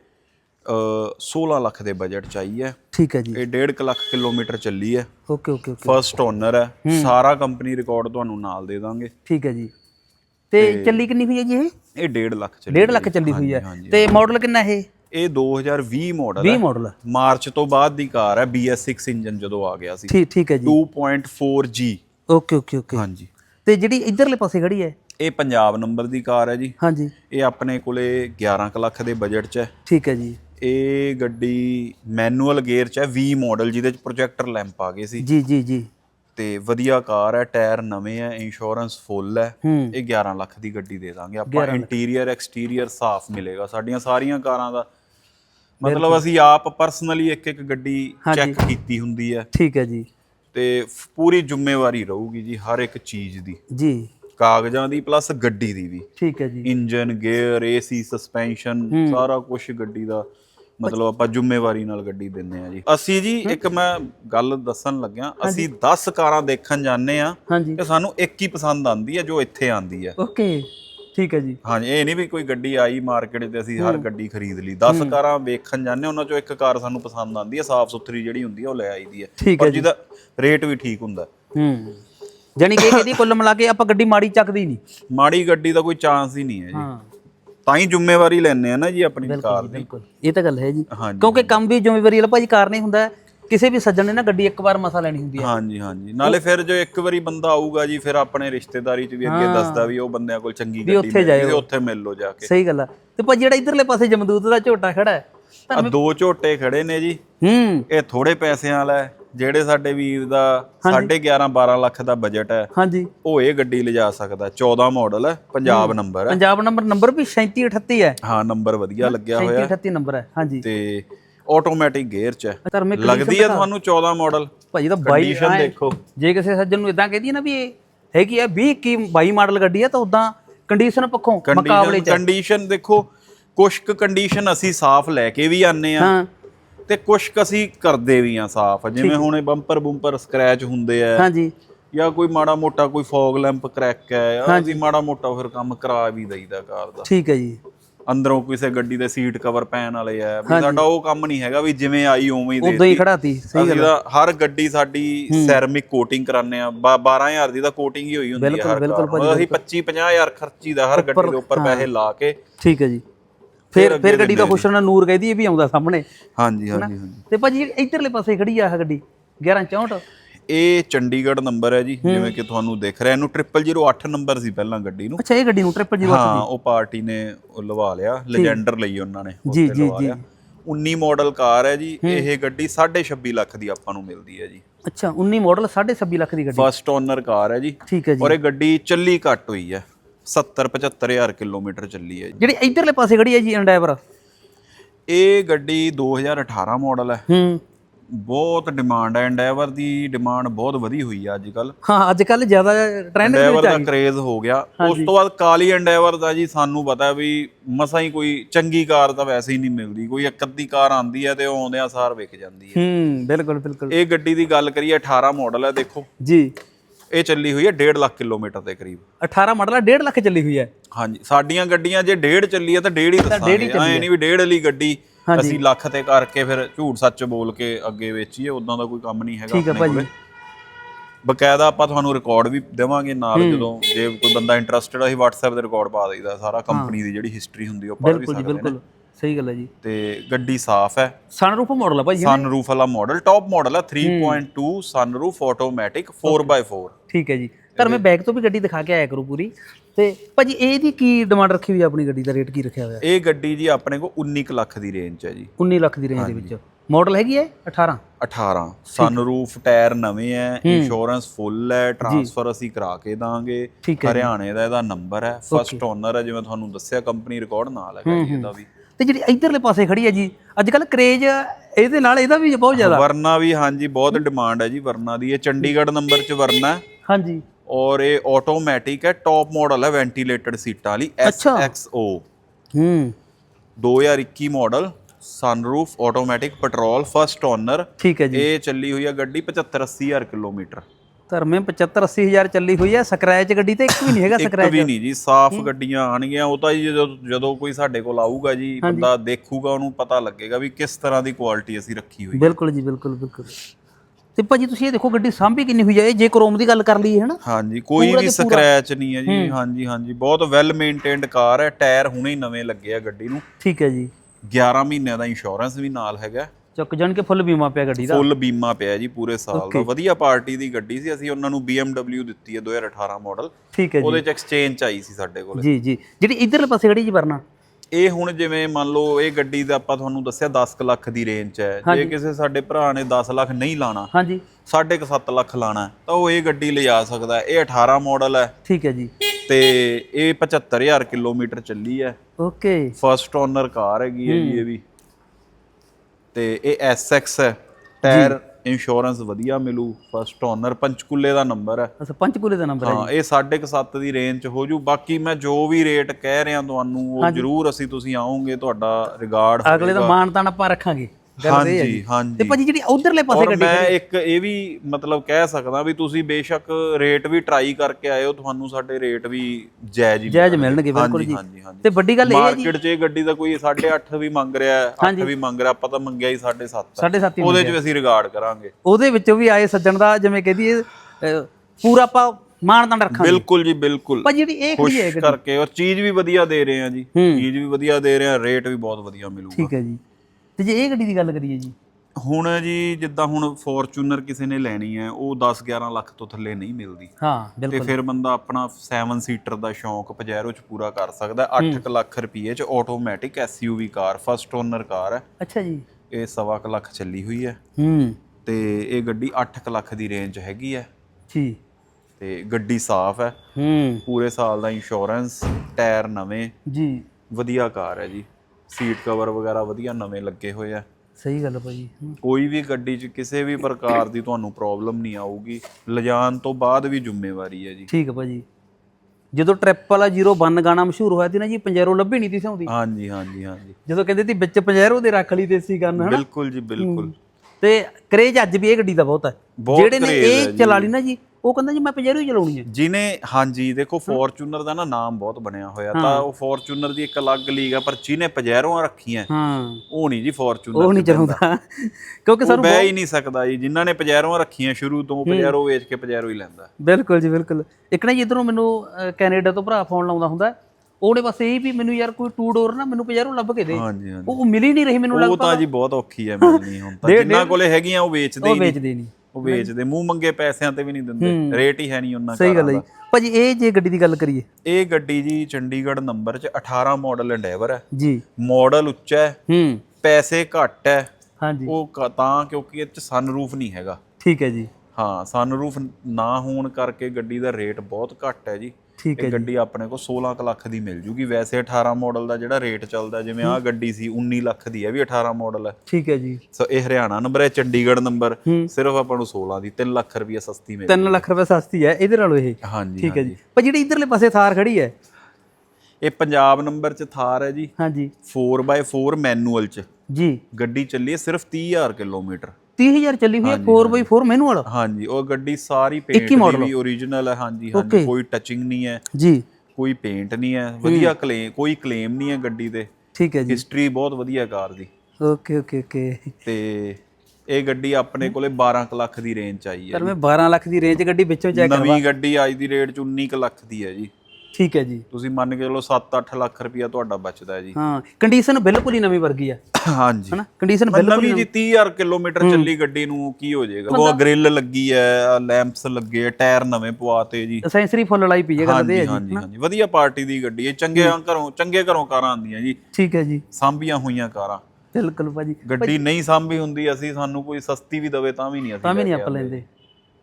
ਅ 16 ਲੱਖ ਦੇ ਬਜਟ ਚ ਆਈ ਹੈ। ਠੀਕ ਹੈ ਜੀ। ਇਹ 1.5 ਲੱਖ ਕਿਲੋਮੀਟਰ ਚੱਲੀ ਹੈ। Okay okay okay first owner ਹੈ। ਸਾਰਾ ਕੰਪਨੀ ਰਿਕਾਰਡ ਤੁਹਾਨੂੰ ਨਾਲ ਦੇ ਦਾਂਗੇ। ਠੀਕ ਹੈ ਜੀ। ਤੇ ਚੱਲੀ ਕਿੰਨੀ ਹੋਈ ਹੈ ਜੀ ਇਹ? ਇਹ 1.5 ਲੱਖ ਚੱਲੀ 1.5 ਲੱਖ ਚੱਲੀ ਹੋਈ ਹੈ। ਤੇ ਮਾਡਲ ਕਿੰਨਾ ਇਹ? ਇਹ 2020 ਮਾਡਲ 20 ਹੈ। ਮਾਡਲ ਮਾਰਚ ਤੋਂ ਬਾਅਦ ਦੀ ਕਾਰ ਹੈ BS6 ਇੰਜਨ ਜਦੋਂ ਆ ਗਿਆ ਸੀ। ਠੀਕ ਠੀਕ ਹੈ ਜੀ। 2.4G okay okay okay. ਹਾਂਜੀ। ਤੇ ਜਿਹੜੀ ਇਧਰਲੇ ਪਾਸੇ ਖੜੀ ਹੈ? ਇਹ ਪੰਜਾਬ ਨੰਬਰ ਦੀ ਕਾਰ ਹੈ ਜੀ। ਹਾਂਜੀ। ਇਹ ਆਪਣੇ ਕੋਲੇ 11 ਕੁ ਲੱਖ ਦੇ ਬਜਟ 'ਚ ਹੈ। ਠੀਕ ਹੈ ਜੀ। ਇਹ ਗੱਡੀ ਮੈਨੂਅਲ ਗੇਅਰ 'ਚ ਹੈ 20 ਮਾਡਲ ਜਿਹਦੇ 'ਚ ਪ੍ਰੋਜੈਕਟਰ ਲੈਂਪ ਆ ਗਏ ਸੀ। ਜੀ ਜੀ ਜੀ। ਤੇ ਵਧੀਆ ਕਾਰ ਹੈ ਟਾਇਰ ਨਵੇਂ ਹੈ ਇੰਸ਼ੋਰੈਂਸ ਫੁੱਲ ਹੈ। ਇਹ 11 ਲੱਖ ਦੀ ਗੱਡੀ ਦੇ ਦਾਂਗੇ। ਆਪਾਂ ਇੰਟੀਰੀਅਰ ਐਕਸਟੀਰੀਅਰ ਸਾਫ਼ ਮਿਲੇਗਾ। ਸਾਡੀਆਂ ਸਾਰੀਆਂ ਕਾਰਾਂ ਦਾ ਮਤਲਬ ਅਸੀਂ ਆਪ ਪਰਸਨਲੀ ਇੱਕ ਇੱਕ ਗੱਡੀ ਚੈੱਕ ਕੀਤੀ ਹੁੰਦੀ ਹੈ। ਠੀਕ ਹੈ ਜੀ। ਤੇ ਪੂਰੀ ਜ਼ਿੰਮੇਵਾਰੀ ਰਹੂਗੀ ਜੀ ਹਰ ਇੱਕ ਚੀਜ਼ ਦੀ। ਜੀ। ਕਾਗਜ਼ਾਂ ਦੀ ਪਲੱਸ ਗੱਡੀ ਦੀ ਵੀ। ਠੀਕ ਹੈ ਜੀ। ਇੰਜਨ ਗੇਅਰ ਏਸੀ ਸਸਪੈਂਸ਼ਨ ਸਾਰਾ ਕੁਝ ਗੱਡੀ ਦਾ ਮਤਲਬ ਆਪਾਂ ਜ਼ਿੰਮੇਵਾਰੀ ਨਾਲ ਗੱਡੀ ਦਿੰਦੇ ਆ ਜੀ। ਅਸੀਂ ਜੀ ਇੱਕ ਮੈਂ ਗੱਲ ਦੱਸਣ ਲੱਗਿਆ ਅਸੀਂ 10 ਕਾਰਾਂ ਦੇਖਣ ਜਾਂਦੇ ਆ ਤੇ ਸਾਨੂੰ ਇੱਕ ਹੀ ਪਸੰਦ ਆਂਦੀ ਹੈ ਜੋ ਇੱਥੇ ਆਂਦੀ ਹੈ। ਓਕੇ ਠੀਕ ਹੈ ਜੀ। ਹਾਂਜੀ ਇਹ ਨਹੀਂ ਵੀ ਕੋਈ ਗੱਡੀ ਆਈ ਮਾਰਕੀਟ ਤੇ ਅਸੀਂ ਹਰ ਗੱਡੀ ਖਰੀਦ ਲਈ। 10 ਕਾਰਾਂ ਵੇਖਣ ਜਾਂਦੇ ਉਹਨਾਂ ਚੋਂ ਇੱਕ ਕਾਰ ਸਾਨੂੰ ਪਸੰਦ ਆਂਦੀ ਹੈ ਸਾਫ਼ ਸੁਥਰੀ ਜਿਹੜੀ ਹੁੰਦੀ ਹੈ ਉਹ ਲੈ ਆਈਦੀ ਹੈ। ਪਰ ਜਿਹਦਾ ਰੇਟ ਵੀ ਠੀਕ ਹੁੰਦਾ ਹੂੰ। ਜਾਨੀ ਕਿ ਇਹਦੀ ਕੁੱਲ ਮਿਲਾ ਕੇ ਆਪਾਂ ਗੱਡੀ ਮਾੜੀ ਚੱਕਦੀ ਨਹੀਂ? ਮਾੜੀ ਗੱਡੀ ਦਾ ਕੋਈ ਚਾਂਸ ਹੀ ਨਹੀਂ ਹੈ ਜੀ। ਹਾਂ। ਤਾਂ ਹੀ ਜ਼ਿੰਮੇਵਾਰੀ ਲੈਣੇ ਆ ਨਾ ਜੀ ਆਪਣੀ ਕਾਰ ਦੀ। ਬਿਲਕੁਲ। ਇਹ ਤਾਂ ਗੱਲ ਹੈ ਜੀ। ਹਾਂਜੀ। ਕਿਉਂਕਿ ਕੰਮ ਵੀ ਜ਼ਿੰਮੇਵਾਰੀ ਵਾਲਾ ਭਾਜੀ ਕਾਰ ਨਹੀਂ ਹੁੰਦਾ ਹੈ। ਕਿਸੇ ਵੀ ਸੱਜਣ ਨੇ ਨਾ ਗੱਡੀ ਇੱਕ ਵਾਰ ਮਸਾ ਲੈਣੀ ਹੁੰਦੀ ਹੈ। ਹਾਂਜੀ ਹਾਂਜੀ। ਨਾਲੇ ਫਿਰ ਜੋ ਇੱਕ ਵਾਰੀ ਬੰਦਾ ਆਊਗਾ ਜੀ ਫਿਰ ਆਪਣੇ ਰਿਸ਼ਤੇਦਾਰੀ ਚ ਵੀ ਅੱਗੇ ਦੱਸਦਾ ਵੀ ਉਹ ਬੰਦਿਆਂ ਕੋਲ ਚੰਗੀ ਗੱਡੀ ਉੱਥੇ ਮਿਲ। ਗਈ ਉੱਥੇ ਮਿਲ ਲੋ ਜਾ ਕੇ। ਸਹੀ ਗੱਲ ਆ। ਤੇ ਭਾਜੀ ਜਿਹੜਾ ਇਧਰਲੇ ਪਾਸੇ ਜਮਦੂਤ ਦਾ ਝੋਟਾ ਖੜਾ ਹੈ ਆ ਦੋ ਝੋਟੇ ਖੜੇ ਨੇ ਜੀ। ਹੂੰ। ਇਹ ਥੋੜੇ ਪੈਸਿਆਂ ਵਾਲਾ ਹੈ। ਜਿਹੜੇ ਸਾਡੇ ਵੀਰ ਦਾ 11.5 12 ਲੱਖ ਦਾ ਬਜਟ ਹੈ ਹਾਂਜੀ। ਉਹ ਇਹ ਗੱਡੀ ਲਿਜਾ ਸਕਦਾ। 14 ਮਾਡਲ ਹੈ ਪੰਜਾਬ ਨੰਬਰ ਹੈ। ਪੰਜਾਬ ਨੰਬਰ ਨੰਬਰ ਵੀ 3738 ਹੈ। ਹਾਂ ਨੰਬਰ ਵਧੀਆ ਲੱਗਿਆ ਹੋਇਆ। 3738 ਨੰਬਰ ਹੈ ਹਾਂਜੀ। ਤੇ ਆਟੋਮੈਟਿਕ ਗੇਅਰ ਚ ਹੈ। ਲੱਗਦੀ ਹੈ ਤੁਹਾਨੂੰ 14 ਮਾਡਲ ਭਾਜੀ ਦਾ 22 ਕੰਡੀਸ਼ਨ ਦੇਖੋ। ਜੇ ਕਿਸੇ ਸੱਜਣ ਨੂੰ ਇਦਾਂ ਕਹਦੀ ਨਾ ਵੀ ਇਹ ਹੈਗੀ ਆ 20 21 22 ਮਾਡਲ ਗੱਡੀ ਆ ਤਾਂ ਉਦਾਂ ਕੰਡੀਸ਼ਨ ਪੱਖੋਂ ਮੁਕਾਬਲੇ ਕੰਡੀਸ਼ਨ ਕੰਡੀਸ਼ਨ ਦੇਖੋ ਕੁਛ ਕੁ ਕੰਡੀਸ਼ਨ ਅਸੀਂ ਸਾਫ਼ ਲੈ ਕੇ ਵੀ ਆਨੇ ਆ ਹਾਂ। ਤੇ ਕੁਛ ਕੁ ਅਸੀਂ ਕਰਦੇ ਵੀ ਆ ਸਾਫ਼। ਜਿਵੇਂ ਹੁਣ ਇਹ ਬੰਪਰ ਬੰਪਰ ਸਕ੍ਰੈਚ ਹੁੰਦੇ ਆ। ਹਾਂਜੀ। ਜਾਂ ਕੋਈ ਮਾੜਾ ਮੋਟਾ ਕੋਈ ਫੌਗ ਲੈਂਪ ਕ੍ਰੈਕ ਹੈ ਜਾਂ ਅਸੀਂ ਮਾੜਾ ਮੋਟਾ ਫਿਰ ਕੰਮ ਕਰਾ ਵੀ ਦਈਦਾ ਕਾਰ ਦਾ। ਠੀਕ ਹੈ ਜੀ। ਅੰਦਰੋਂ ਕਿਸੇ ਗੱਡੀ ਦੇ ਸੀਟ ਕਵਰ ਪੈਣ ਵਾਲੇ ਆ ਵੀ ਸਾਡਾ ਉਹ ਕੰਮ ਨਹੀਂ ਹੈਗਾ ਵੀ ਜਿਵੇਂ ਆਈ ਉਵੇਂ ਹੀ ਦੇ ਉਦੋਂ ਹੀ ਖੜਾਤੀ ਸਹੀ ਅਸੀਂ ਤਾਂ ਹਰ ਗੱਡੀ ਸਾਡੀ ਸੈਰਮਿਕ ਕੋਟਿੰਗ ਕਰਾਉਂਦੇ ਆ 12000 ਦੀ ਤਾਂ ਕੋਟਿੰਗ ਹੀ ਹੋਈ ਹੁੰਦੀ ਹੈ ਕਾਰ। ਨੂੰ ਅਸੀਂ 25 50000 ਖਰਚੀ ਦਾ ਹਰ ਗੱਡੀ ਦੇ ਉੱਪਰ ਪੈਸੇ ਲਾ ਕੇ ਠੀਕ ਹੈ ਜੀ। ਫਿਰ ਫਿਰ ਗੱਡੀ ਦਾ ਹੁਸਨ ਨੂਰ ਕਹਿੰਦੀ ਇਹ ਵੀ ਆਉਂਦਾ ਸਾਹਮਣੇ। ਹਾਂਜੀ ਹਾਂਜੀ ਹਾਂਜੀ। ਤੇ ਭਾਜੀ ਇਧਰਲੇ ਪਾਸੇ ਖੜੀ ਆ ਆਹ ਗੱਡੀ 1164 ਇਹ ਚੰਡੀਗੜ੍ਹ ਨੰਬਰ ਹੈ ਜੀ ਜਿਵੇਂ ਕਿ ਤੁਹਾਨੂੰ ਦਿਖ ਰਿਹਾ। ਇਹਨੂੰ 0008 ਨੰਬਰ ਸੀ ਪਹਿਲਾਂ ਗੱਡੀ ਨੂੰ। ਅੱਛਾ ਇਹ ਗੱਡੀ ਨੂੰ 000 ਹਾਂ ਉਹ ਪਾਰਟੀ ਨੇ ਉਹ ਲਵਾ ਲਿਆ ਲੈਜੈਂਡਰ ਲਈ ਉਹਨਾਂ ਨੇ। ਜੀ, ਜੀ, ਲਿਆ। 19 ਮਾਡਲ ਕਾਰ ਹੈ ਜੀ ਇਹ ਗੱਡੀ 26.5 ਲੱਖ ਦੀ ਆਪਾਂ ਨੂੰ ਮਿਲਦੀ ਹੈ ਜੀ। ਅੱਛਾ 19 ਮਾਡਲ 26 ਲੱਖ ਦੀ ਗੱਡੀ। ਫਸਟ ਓਨਰ ਕਾਰ ਹੈ ਜੀ। ਠੀਕ ਹੈ ਜੀ। ਔਰ ਇਹ ਗੱਡੀ ਚੱਲੀ ਘੱਟ ਹੋਈ ਹੈ। 70 75000 ਕਿਲੋਮੀਟਰ ਚੱਲੀ ਹੈ ਜੀ। ਜਿਹੜੀ ਇਧਰਲੇ ਪਾਸੇ ਖੜੀ ਹੈ ਜੀ ਐਂਡੈਵਰ ਇਹ ਗੱਡੀ 2018 ਮਾਡਲ ਹੈ। ਹੂੰ। ਬਹੁਤ ਡਿਮਾਂਡ ਹੈ। ਐਂਡੈਵਰ ਦੀ ਡਿਮਾਂਡ ਬਹੁਤ ਵਧੀ ਹੋਈ ਹੈ ਅੱਜ ਕੱਲ ਹਾਂ ਅੱਜ ਕੱਲ ਜ਼ਿਆਦਾ ਟ੍ਰੈਂਡ ਐਂਡੈਵਰ ਦਾ ਕ੍ਰੇਜ਼ ਹੋ ਗਿਆ। ਉਸ ਤੋਂ ਬਾਅਦ ਕਾਲੀ ਐਂਡੈਵਰ ਦਾ ਜੀ ਸਾਨੂੰ ਪਤਾ ਵੀ ਮਸਾਂ ਹੀ ਕੋਈ ਚੰਗੀ ਕਾਰ ਤਾਂ ਵੈਸੇ ਹੀ ਨਹੀਂ ਮਿਲਦੀ। ਕੋਈ ਇੱਕ ਅੱਧੀ ਕਾਰ ਆਂਦੀ ਹੈ ਤੇ ਉਹ ਆਉਂਦਿਆਂ ਸਾਰ ਵਿਕ ਜਾਂਦੀ ਹੈ। ਹੂੰ ਬਿਲਕੁਲ ਬਿਲਕੁਲ। ਇਹ ਗੱਡੀ ਦੀ ਗੱਲ ਕਰੀਏ 18 ਮਾਡਲ ਹੈ ਦੇਖੋ। ਜੀ। ਇਹ ਚੱਲੀ ਹੋਈ ਹੈ 1.5 ਲੱਖ ਕਿਲੋਮੀਟਰ ਦੇ ਕਰੀਬ। 18 ਮਾਡਲ ਆ 1.5 ਲੱਖ ਚੱਲੀ ਹੋਈ ਹੈ। ਹਾਂਜੀ ਸਾਡੀਆਂ ਗੱਡੀਆਂ ਜੇ 1.5 ਚੱਲੀ ਹੈ ਤਾਂ 1.5 ਹੀ ਦੱਸਾਂਗੇ ਐ ਨਹੀਂ ਵੀ 1.5 ਵਾਲੀ ਗੱਡੀ ਅਸੀਂ ਲੱਖ ਤੇ ਕਰਕੇ ਫਿਰ ਝੂਠ ਸੱਚ ਬੋਲ ਕੇ ਅੱਗੇ ਵੇਚੀਏ ਉਦਾਂ ਦਾ ਕੋਈ ਕੰਮ ਨਹੀਂ ਹੈਗਾ ਠੀਕ ਹੈ ਕੋਲੇ। ਬਕਾਇਦਾ ਆਪਾਂ ਤੁਹਾਨੂੰ ਰਿਕਾਰਡ ਵੀ ਦੇਵਾਂਗੇ ਨਾਲ ਜਦੋਂ ਜੇ ਕੋਈ ਬੰਦਾ ਇੰਟਰਸਟਿਡ ਹੈ ਅਸੀਂ WhatsApp ਤੇ ਰਿਕਾਰਡ ਪਾ ਦਈਦਾ ਸਾਰਾ ਕੰਪਨੀ ਦੀ ਜਿਹੜੀ ਹਿਸਟਰੀ ਹੁੰਦੀ ਉਹ ਪੜ੍ਹ ਵੀ ਸਕਦੇ ਨੇ। ਬਿਲਕੁਲ। ਸਹੀ ਗੱਲ ਹੈ ਜੀ। ਤੇ ਗੱਡੀ ਸਾਫ਼ ਹੈ। ਸਨਰੂਫ ਮਾਡਲ ਆ ਭਾਈ ਸਨਰੂਫ ਵਾਲਾ ਮਾਡਲ ਟੌਪ ਮਾਡਲ ਹੈ। 3.2 ਸਨਰੂਫ ਆਟੋਮੈਟਿਕ 4x4 ਠੀਕ ਹੈ ਜੀ। ਪਰ ਮੈਂ ਬੈਕ ਤੋਂ ਵੀ ਗੱਡੀ ਦਿਖਾ ਕੇ ਆਇਆ ਕਰੂ ਪੂਰੀ। ਤੇ ਭਾਜੀ ਇਹਦੀ ਕੀ ਡਿਮਾਂਡ ਰੱਖੀ ਹੋਈ ਆ ਆਪਣੀ ਗੱਡੀ ਦਾ? ਰੇਟ ਕੀ ਰੱਖਿਆ ਹੋਇਆ? ਇਹ ਗੱਡੀ ਜੀ ਆਪਣੇ ਕੋਲ 19 ਕੁ ਲੱਖ ਦੀ ਰੇਂਜ ਹੈ ਜੀ। 19 ਲੱਖ ਦੀ ਰੇਂਜ ਦੇ ਵਿੱਚ। ਮਾਡਲ ਹੈਗੀ ਹੈ 18 18 ਸਨਰੂਫ ਟਾਇਰ ਨਵੇਂ ਹੈ ਇੰਸ਼ੋਰੈਂਸ ਫੁੱਲ ਹੈ ਟਰਾਂਸਫਰ ਅਸੀਂ ਕਰਾ ਕੇ ਦਾਂਗੇ। ਠੀਕ ਹੈ ਹਰਿਆਣੇ ਦਾ ਇਹਦਾ ਨੰਬਰ ਹੈ। ਫਸਟ ਓਨਰ ਹੈ ਜਿਵੇਂ ਤੁਹਾਨੂੰ ਦੱਸਿਆ ਕੰਪਨੀ ਰਿਕਾਰਡ ਨਾਲ ਹੈਗਾ ਜੀ ਇਹਦਾ ਵੀ। ਤੇ ਜਿਹੜੀ ਇਧਰਲੇ ਪਾਸੇ ਖੜੀ ਹੈ ਜੀ ਅੱਜ ਕੱਲ ਕਰੇਜ ਇਹਦੇ ਨਾਲ ਇਹਦਾ ਵੀ ਬਹੁਤ ਜ਼ਿਆਦਾ। ਵਰਨਾ ਵੀ ਹਾਂਜੀ ਬਹੁਤ ਡਿਮਾਂਡ ਹੈ ਜੀ ਵਰਨਾ ਦੀ। ਇਹ ਚੰਡੀਗੜ੍ਹ ਨੰਬਰ 'ਚ ਵਰਨਾ ਹਾਂਜੀ। ਔਰ ਇਹ ਆਟੋਮੈਟਿਕ ਹੈ ਟੌਪ ਮਾਡਲ ਹੈ ਵੈਂਟੀਲੇਟਡ ਸੀਟਾਂ ਵਾਲੀ SXO ਹੂੰ। 2021 model sunroof automatic petrol first owner ਠੀਕ ਹੈ ਜੀ। ਇਹ ਚੱਲੀ ਹੋਈ ਹੈ ਗੱਡੀ 75 80000 ਕਿਲੋਮੀਟਰ। ਧਰਮੇ 75 80000 ਚੱਲੀ ਹੋਈ ਹੈ ਸਕ੍ਰੈਚ ਗੱਡੀ ਤੇ ਇੱਕ ਵੀ ਨਹੀਂ ਹੈਗਾ ਇੱਕ ਸਕ੍ਰੈਚ ਵੀ ਨਹੀਂ ਜੀ ਸਾਫ਼ ਗੱਡੀਆਂ ਆਣਗੀਆਂ ਉਹ ਤਾਂ ਜੀ ਜਦੋਂ ਜਦੋਂ ਕੋਈ ਸਾਡੇ ਕੋਲ ਆਊਗਾ ਜੀ ਬੰਦਾ ਦੇਖੂਗਾ ਉਹਨੂੰ ਪਤਾ ਲੱਗੇਗਾ ਵੀ ਕਿਸ ਤਰ੍ਹਾਂ ਦੀ ਕੁਆਲਿਟੀ ਅਸੀਂ ਰੱਖੀ ਹੋਈ ਹੈ। ਬਿਲਕੁਲ ਜੀ ਬਿਲਕੁਲ ਬਿਲਕੁਲ। ਤੇ ਭਾਜੀ ਤੁਸੀਂ ਇਹ ਦੇਖੋ ਗੱਡੀ ਸਾਂਭੀ ਕਿੰਨੀ ਹੋਈ ਹੈ ਜੇ ਕ੍ਰੋਮ ਦੀ ਗੱਲ ਕਰ ਲਈਏ ਹੈ ਨਾ ਹਾਂਜੀ ਕੋਈ ਵੀ ਸਕ੍ਰੈਚ ਨਹੀਂ ਹੈ ਜੀ ਹਾਂਜੀ ਹਾਂਜੀ ਬਹੁਤ ਵੈਲ ਮੇਨਟੇਨਡ ਕਾਰ ਹੈ ਟਾਇਰ ਹੁਣੇ ਹੀ ਨਵੇਂ ਲੱਗੇ ਆ ਗੱਡੀ ਨੂੰ। ਠੀਕ ਹੈ ਜੀ। 11 ਮਹੀਨਿਆਂ ਦਾ ਇੰਸ਼ੋਰੈਂਸ ਵੀ ਨਾਲ ਹੈਗਾ। ਚੱਕ ਜਾਣ ਕੇ ਫੁੱਲ ਬੀਮਾ ਪਿਆ ਗੱਡੀ ਦਾ? ਫੁੱਲ ਬੀਮਾ ਪਿਆ ਜੀ ਪੂਰੇ ਸਾਲ ਦਾ। ਵਧੀਆ ਪਾਰਟੀ ਦੀ ਗੱਡੀ ਸੀ। ਅਸੀਂ ਉਹਨਾਂ ਨੂੰ BMW ਦਿੱਤੀ ਹੈ 2018 ਮਾਡਲ ਠੀਕ ਹੈ ਜੀ। ਉਹਦੇ ਚ ਐਕਸਚੇਂਜ ਆਈ ਸੀ ਸਾਡੇ ਕੋਲ। ਜੀ ਜੀ। ਜਿਹੜੀ ਇਧਰਲੇ ਪਾਸੇ ਖੜੀ ਜੀ ਵਰਨਾ? ਇਹ ਹੁਣ ਜਿਵੇਂ ਮੰਨ ਲਓ ਇਹ ਗੱਡੀ ਦਾ ਆਪਾਂ ਤੁਹਾਨੂੰ ਦੱਸਿਆ 10 ਕੁ ਲੱਖ ਦੀ ਰੇਂਜ 'ਚ ਹੈ। ਜੇ ਕਿਸੇ ਸਾਡੇ ਭਰਾ ਨੇ 10 ਲੱਖ ਨਹੀਂ ਲਾਣਾ ਹਾਂਜੀ। ਸਾਢੇ ਕੁ ਸੱਤ ਲੱਖ ਲਾਣਾ ਤਾਂ ਉਹ ਇਹ ਗੱਡੀ ਲਿਜਾ ਸਕਦਾ। ਇਹ 18 ਮਾਡਲ ਹੈ। ਠੀਕ ਹੈ ਜੀ। ਤੇ ਇਹ 75000 ਕਿਲੋਮੀਟਰ ਚੱਲੀ ਹੈ। ਓਕੇ ਫਰਸਟ ਓਨਰ ਕਾਰ ਹੈਗੀ ਹੈ ਜੀ ਇਹ ਵੀ। ਤੇ ਇਹ SX ਹੈ। ਟਾਇਰ ਇੰਸ਼ੋਰੈਂਸ ਵਧੀਆ ਮਿਲੂ ਫਸਟ ਓਨਰ ਪੰਚਕੂਲੇ ਦਾ ਨੰਬਰ ਹੈ। ਅੱਛਾ ਪੰਚਕੂਲੇ ਦਾ ਨੰਬਰ ਹੈ ਹਾਂ ਇਹ 7.5 ਦੀ ਰੇਂਜ ਚ ਹੋ ਜੂ ਬਾਕੀ ਮੈਂ ਜੋ ਵੀ ਰੇਟ ਕਹਿ ਰਿਹਾ ਤੁਹਾਨੂੰ ਉਹ ਜ਼ਰੂਰ ਅਸੀਂ ਤੁਸੀਂ ਆਓਗੇ ਤੁਹਾਡਾ ਰਿਗਾਰਡ ਅਗਲੇ ਦਾ ਮਾਣ ਆਪਾਂ ਰੱਖਾਂਗੇ। ਗੱਲ ਤੇ ਇਹ ਹੈ ਹਾਂਜੀ ਤੇ ਭਾਜੀ ਜਿਹੜੀ ਉਧਰਲੇ ਪਾਸੇ ਔਰ ਗੱਡੀ ਮੈਂ ਇੱਕ ਇਹ ਵੀ ਮਤਲਬ ਕਹਿ ਸਕਦਾ ਵੀ ਤੁਸੀਂ ਬੇਸ਼ੱਕ ਰੇਟ ਵੀ ਟਰਾਈ ਕਰਕੇ ਆਏ ਹੋ ਤੁਹਾਨੂੰ ਸਾਡੇ ਰੇਟ ਵੀ ਜਾਇਜ਼ ਹੀ ਜਾਇਜ਼ ਮਿਲਣਗੇ। ਬਿਲਕੁਲ ਜੀ। ਹਾਂਜੀ ਹਾਂਜੀ। ਤੇ ਵੱਡੀ ਗੱਲ ਇਹ ਹੈ ਜੀ ਮਾਰਕੀਟ 'ਚ ਇਹ ਗੱਡੀ ਦਾ ਕੋਈ 8.5 ਵੀ ਮੰਗ ਰਿਹਾ ਹੈ 8 ਵੀ ਮੰਗ ਰਿਹਾ ਆਪਾਂ ਤਾਂ ਮੰਗਿਆ ਹੀ 7.5 ਸਾਢੇ ਸੱਤ ਹੀ ਉਹਦੇ 'ਚ ਵੀ ਅਸੀਂ ਰਿਗਾਰਡ ਕਰਾਂਗੇ। ਉਹਦੇ ਵਿੱਚੋਂ ਵੀ ਆਏ ਸੱਜਣ ਦਾ ਜਿਵੇਂ ਕਹਦੀ ਪੂਰਾ ਆਪਾਂ ਮਾਣ ਤਾਣ ਰੱਖਾਂਗੇ। ਬਿਲਕੁਲ ਜੀ ਬਿਲਕੁਲ। ਭਾਜੀ ਜਿਹੜੀ ਇਹ ਖੜੀ ਹੈ ਖੁਸ਼ ਕਰਕੇ ਔਰ ਚੀਜ਼ ਵੀ ਵਧੀਆ ਦੇ ਰਹੇ ਆ ਜੀ। ਚੀਜ਼ ਵੀ ਵਧੀਆ ਦੇ ਰਹੇ ਆ ਰੇਟ ਵੀ ਬਹੁਤ ਵਧੀਆ ਮਿਲੂਗਾ। ਠੀਕ ਹੈ ਜੀ। ਤੇ ਜੇ ਇਹ ਗੱਡੀ ਦੀ ਗੱਲ ਕਰੀਏ ਜੀ? ਹੁਣ ਜੀ ਜਿੱਦਾਂ ਹੁਣ ਫੋਰਚੂਨਰ ਕਿਸੇ ਨੇ ਲੈਣੀ ਹੈ ਉਹ 10 11 ਲੱਖ ਤੋਂ ਥੱਲੇ ਨਹੀਂ ਮਿਲਦੀ। ਹਾਂ ਤੇ ਬਿਲਕੁਲ। ਫਿਰ ਬੰਦਾ ਆਪਣਾ 7 ਸੀਟਰ ਦਾ ਸ਼ੌਂਕ ਪਜੈਰੋ ਚ ਪੂਰਾ ਕਰ ਸਕਦਾ 8 ਲੱਖ ਰੁਪਏ ਚ automatic SUV car first owner car ਹੈ। ਅੱਛਾ ਜੀ। ਇਹ ਸਵਾ ਕੁ ਲੱਖ ਚੱਲੀ ਹੋਈ ਹੈ। ਹੂੰ। ਤੇ ਇਹ ਗੱਡੀ 8 ਲੱਖ ਦੀ ਰੇਂਜ ਹੈਗੀ ਹੈ। ਜੀ। ਤੇ ਗੱਡੀ ਸਾਫ਼ ਹੈ। ਹੂੰ। ਪੂਰੇ ਸਾਲ ਦਾ ਇੰਸ਼ੋਰੈਂਸ ਟਾਇਰ ਨਵੇਂ। ਜੀ। ਵਧੀਆ ਕਾਰ ਹੈ ਜੀ। ਸੀਟ ਕਵਰ ਵਗੈਰਾ ਵਧੀਆ ਨਵੇਂ ਲੱਗੇ ਹੋਏ ਆ। ਸਹੀ ਗੱਲ ਭਾਜੀ। ਕੋਈ ਵੀ ਗੱਡੀ 'ਚ ਕਿਸੇ ਵੀ ਪ੍ਰਕਾਰ ਦੀ ਤੁਹਾਨੂੰ ਪ੍ਰੋਬਲਮ ਨਹੀਂ ਆਊਗੀ। ਲਿਜਾਣ ਤੋਂ ਬਾਅਦ ਵੀ ਜ਼ਿੰਮੇਵਾਰੀ ਹੈ ਜੀ। ਠੀਕ ਹੈ ਭਾਜੀ। ਜਦੋਂ ਟ੍ਰਿਪ ਵਾਲਾ 01 ਗਾਣਾ ਮਸ਼ਹੂਰ ਹੋਇਆ ਸੀ ਨਾ ਜੀ ਪੰਜੈਰੋ ਲੱਭੀ ਨਹੀਂ ਸੀ ਸੌਂਦੀ ਹਾਂਜੀ ਹਾਂਜੀ ਹਾਂਜੀ। ਜਦੋਂ ਕਹਿੰਦੇ ਸੀ ਵਿੱਚ ਪੰਜੈਰੋ ਦੇ ਰੱਖ ਲਈ ਦੇਸੀ ਗਨ ਹਨਾ? ਬਿਲਕੁਲ ਜੀ ਬਿਲਕੁਲ। ਤੇ ਕਰੇਜ ਅੱਜ ਵੀ ਇਹ ਗੱਡੀ ਦਾ ਬਹੁਤ ਹੈ ਜਿਹੜੇ ਨੇ ਇਹ ਚਲਾ ਲਈ ਨਾ ਜੀ ਉਹ ਕਹਿੰਦਾ ਜੀ ਮੈਂ ਪੰਜੈਰੋ ਹੀ ਚਲਾਉਣੀ ਹੈ। ਜਿਨੇ ਹਾਂਜੀ ਦੇਖੋ ਫੋਰਚੂਨਰ ਦਾ ਨਾ ਨਾਮ ਬਹੁਤ ਬਣਿਆ ਹੋਇਆ। ਤਾਂ ਉਹ ਫੋਰਚੂਨਰ ਦੀ ਇੱਕ ਅਲੱਗ ਲੀਗ ਆ ਪਰ ਜਿਹਨੇ ਪਜੈਰੋਆਂ ਰੱਖੀਆਂ ਹਾਂ। ਉਹ ਨਹੀਂ ਜੀ ਫੋਰਚੂਨਰ ਉਹ ਨਹੀਂ ਚਲਾਉਂਦਾ। ਕਿਉਂਕਿ ਉਹ ਸਾਨੂੰ ਬਹਿ ਹੀ ਨਹੀਂ ਸਕਦਾ ਜੀ। ਜਿਨ੍ਹਾਂ ਨੇ ਪਜੈਰੋਆਂ ਰੱਖੀਆਂ ਸ਼ੁਰੂ ਤੋਂ ਪਜੈਰੋ ਵੇਚ ਕੇ ਪਜੈਰੋ ਹੀ ਲੈਂਦਾ। ਬਿਲਕੁਲ ਜੀ ਬਿਲਕੁਲ। ਇੱਕ ਨਾ ਜੀ ਇਧਰੋਂ ਮੈਨੂੰ ਕੈਨੇਡਾ ਤੋਂ ਭਰਾ ਫੋਨ ਲਾਉਂਦਾ ਹੁੰਦਾ। ਉਹਨੇ ਬਸ ਇਹ ਵੀ ਮੈਨੂੰ ਯਾਰ ਕੋਈ ਟੂ ਡੋਰ ਨਾ ਮੈਨੂੰ ਪੰਜੈਰੋ ਲੱਭ ਕੇ ਦੇ। ਉਹ ਮਿਲੀ ਨਹੀਂ ਰਹੀ ਮੈਨੂੰ ਉਹ ਲੱਗਦਾ ਤਾਂ ਜੀ ਬਹੁਤ ਔਖੀ ਹੈ ਮਿਲਣੀ ਹੁਣ ਤਾਂ। ਜਿਨ੍ਹਾਂ ਕੋਲੇ ਹੈਗੀਆਂ ਉਹ ਵੇਚਦੇ ਉਹ ਹੀ ਨਹੀਂ। ਵੇਚਦੇ ਨਹੀਂ। ਉਹ ਵੇਚਦੇ ਮੂੰਹ ਮੰਗੇ ਪੈਸਿਆਂ ਤੇ ਵੀ ਨਹੀਂ ਦਿੰਦੇ ਰੇਟ ਹੀ ਹੈ ਨਹੀਂ ਉਹਨਾਂ ਸਹੀ ਗੱਲ ਹੈ ਜੀ। ਭਾਜੀ ਇਹ ਜੇ ਗੱਡੀ ਦੀ ਗੱਲ ਕਰੀਏ। ਇਹ ਗੱਡੀ ਜੀ ਚੰਡੀਗੜ੍ਹ ਨੰਬਰ 'ਚ 18 ਮਾਡਲ ਐਂਡੇਵਰ ਹੈ। ਜੀ। ਮਾਡਲ ਉੱਚਾ ਹੈ ਹੂੰ। ਪੈਸੇ ਘੱਟ ਹੈ ਹਾਂਜੀ। ਉਹ ਤਾਂ ਕਿਉਂਕਿ ਇਹ 'ਚ ਸਨਰੂਫ ਨਹੀਂ ਹੈਗਾ। ਠੀਕ ਹੈ ਜੀ। ਹਾਂ ਸਨਰੂਫ ਨਾ ਹੋਣ ਕਰਕੇ ਗੱਡੀ ਦਾ ਰੇਟ ਬਹੁਤ ਘੱਟ ਹੈ ਜੀ। ਠੀਕ ਹੈ ਗੱਡੀ ਆਪਣੇ ਕੋਲ 16 ਕੁ ਲੱਖ ਦੀ ਮਿਲ ਜੂਗੀ। ਵੈਸੇ 18 ਮਾਡਲ ਦਾ ਜਿਹੜਾ ਰੇਟ ਚੱਲਦਾ ਜਿਵੇਂ ਆਹ ਗੱਡੀ ਸੀ 19 ਲੱਖ ਦੀ ਹੈ ਵੀ 18 ਮਾਡਲ ਹੈ ਠੀਕ ਹੈ ਜੀ। ਸੋ ਇਹ ਹਰਿਆਣਾ ਨੰਬਰ ਹੈ ਚੰਡੀਗੜ੍ਹ ਨੰਬਰ। ਸਿਰਫ ਆਪਾਂ ਨੂੰ 16 ਦੀ 3 ਲੱਖ ਰੁਪਏ ਸਸਤੀ ਮਿਲ 3 ਲੱਖ ਰੁਪਏ ਸਸਤੀ ਹੈ ਇਹਦੇ ਨਾਲੋਂ ਇਹ। ਹਾਂਜੀ ਠੀਕ ਹੈ ਜੀ। ਪਰ ਜਿਹੜੀ ਇਧਰਲੇ ਪਾਸੇ ਥਾਰ ਖੜੀ ਹੈ। ਇਹ ਪੰਜਾਬ ਨੰਬਰ 'ਚ ਥਾਰ ਹੈ ਜੀ। ਹਾਂਜੀ। 4x4 ਮੈਨੂਅਲ 'ਚ। ਜੀ। ਗੱਡੀ ਚੱਲੀ ਹੈ ਸਿਰਫ 30000 ਕਿਲੋਮੀਟਰ। 30000 ਚੱਲੀ ਹੋਈ ਹੈ 4x4 ਮੈਨੂਅਲ ਹਾਂਜੀ ਉਹ ਗੱਡੀ ਸਾਰੀ ਪੇਂਟ ਦੀ ਵੀ ਓਰੀਜਨਲ ਹੈ ਹਾਂਜੀ ਹਾਂਜੀ ਕੋਈ ਟੱਚਿੰਗ ਨਹੀਂ ਹੈ। ਜੀ। ਕੋਈ ਪੇਂਟ ਨਹੀਂ ਹੈ। ਵਧੀਆ ਕਲੇਮ ਕੋਈ ਕਲੇਮ ਨਹੀਂ ਹੈ ਗੱਡੀ ਤੇ। ਠੀਕ ਹੈ ਜੀ। ਹਿਸਟਰੀ ਬਹੁਤ ਵਧੀਆ ਕਾਰ ਦੀ। ਓਕੇ ਓਕੇ ਓਕੇ ਤੇ ਇਹ ਗੱਡੀ ਆਪਣੇ ਕੋਲੇ 12 ਕੁ ਲੱਖ ਦੀ ਰੇਂਜ ਚ ਆਈ ਹੈ ਸਰ ਮੈਂ 12 ਲੱਖ ਦੀ ਰੇਂਜ ਗੱਡੀ ਵਿੱਚੋਂ ਚੈੱਕ ਨਵੀਂ ਗੱਡੀ ਅੱਜ ਦੀ ਰੇਟ ਚ 19 ਕੁ ਲੱਖ ਦੀ ਹੈ ਜੀ। ਠੀਕ ਹੈ ਜੀ। ਤੁਸੀਂ ਮੰਨ ਕੇ ਚਲੋ 7-8 ਲੱਖ ਰੁਪਇਆ ਤੁਹਾਡਾ ਬਚਦਾ ਹੈ ਜੀ। ਹਾਂ ਕੰਡੀਸ਼ਨ ਬਿਲਕੁਲ ਹੀ ਨਵੀਂ ਵਰਗੀ ਆ। ਹਾਂਜੀ। ਹਨਾ ਕੰਡੀਸ਼ਨ ਬਿਲਕੁਲ ਨਵੀਂ। ਜੀ 30000 ਕਿਲੋਮੀਟਰ ਚੱਲੀ ਗੱਡੀ ਨੂੰ ਕੀ ਹੋ ਜਾਏਗਾ? ਉਹ ਗ੍ਰਿਲ ਲੱਗੀ ਹੈ ਲੈਂਪਸ ਲੱਗੇ ਆ ਟਾਇਰ ਨਵੇਂ ਪਵਾਤੇ ਜੀ। ਅਸੈਂਸਰੀ ਫੁੱਲ ਲਾਈ ਪਈ ਹੈ ਗੱਲ ਤੇ ਹਾਂਜੀ ਹਾਂਜੀ ਹਾਂਜੀ। ਵਧੀਆ ਪਾਰਟੀ ਦੀ ਗੱਡੀ ਹੈ ਚੰਗੇ ਘਰੋਂ ਚੰਗੇ ਘਰੋਂ ਕਾਰਾਂ ਆਉਂਦੀਆਂ ਜੀ। ਠੀਕ ਹੈ ਜੀ। ਸਾਂਭੀਆਂ ਹੋਈਆਂ ਕਾਰਾਂ। ਬਿਲਕੁਲ ਭਾਜੀ। ਗੱਡੀ ਨਹੀਂ ਸਾਂਭੀ ਹੁੰਦੀ ਅਸੀਂ ਸਾਨੂੰ ਕੋਈ ਸਸਤੀ ਵੀ ਦਵੇ ਤਾਂ ਵੀ ਨਹੀਂ ਅਸੀਂ ਤਾਂ ਵੀ ਨਹੀਂ ਆਪਾਂ ਲੈਂਦੇ।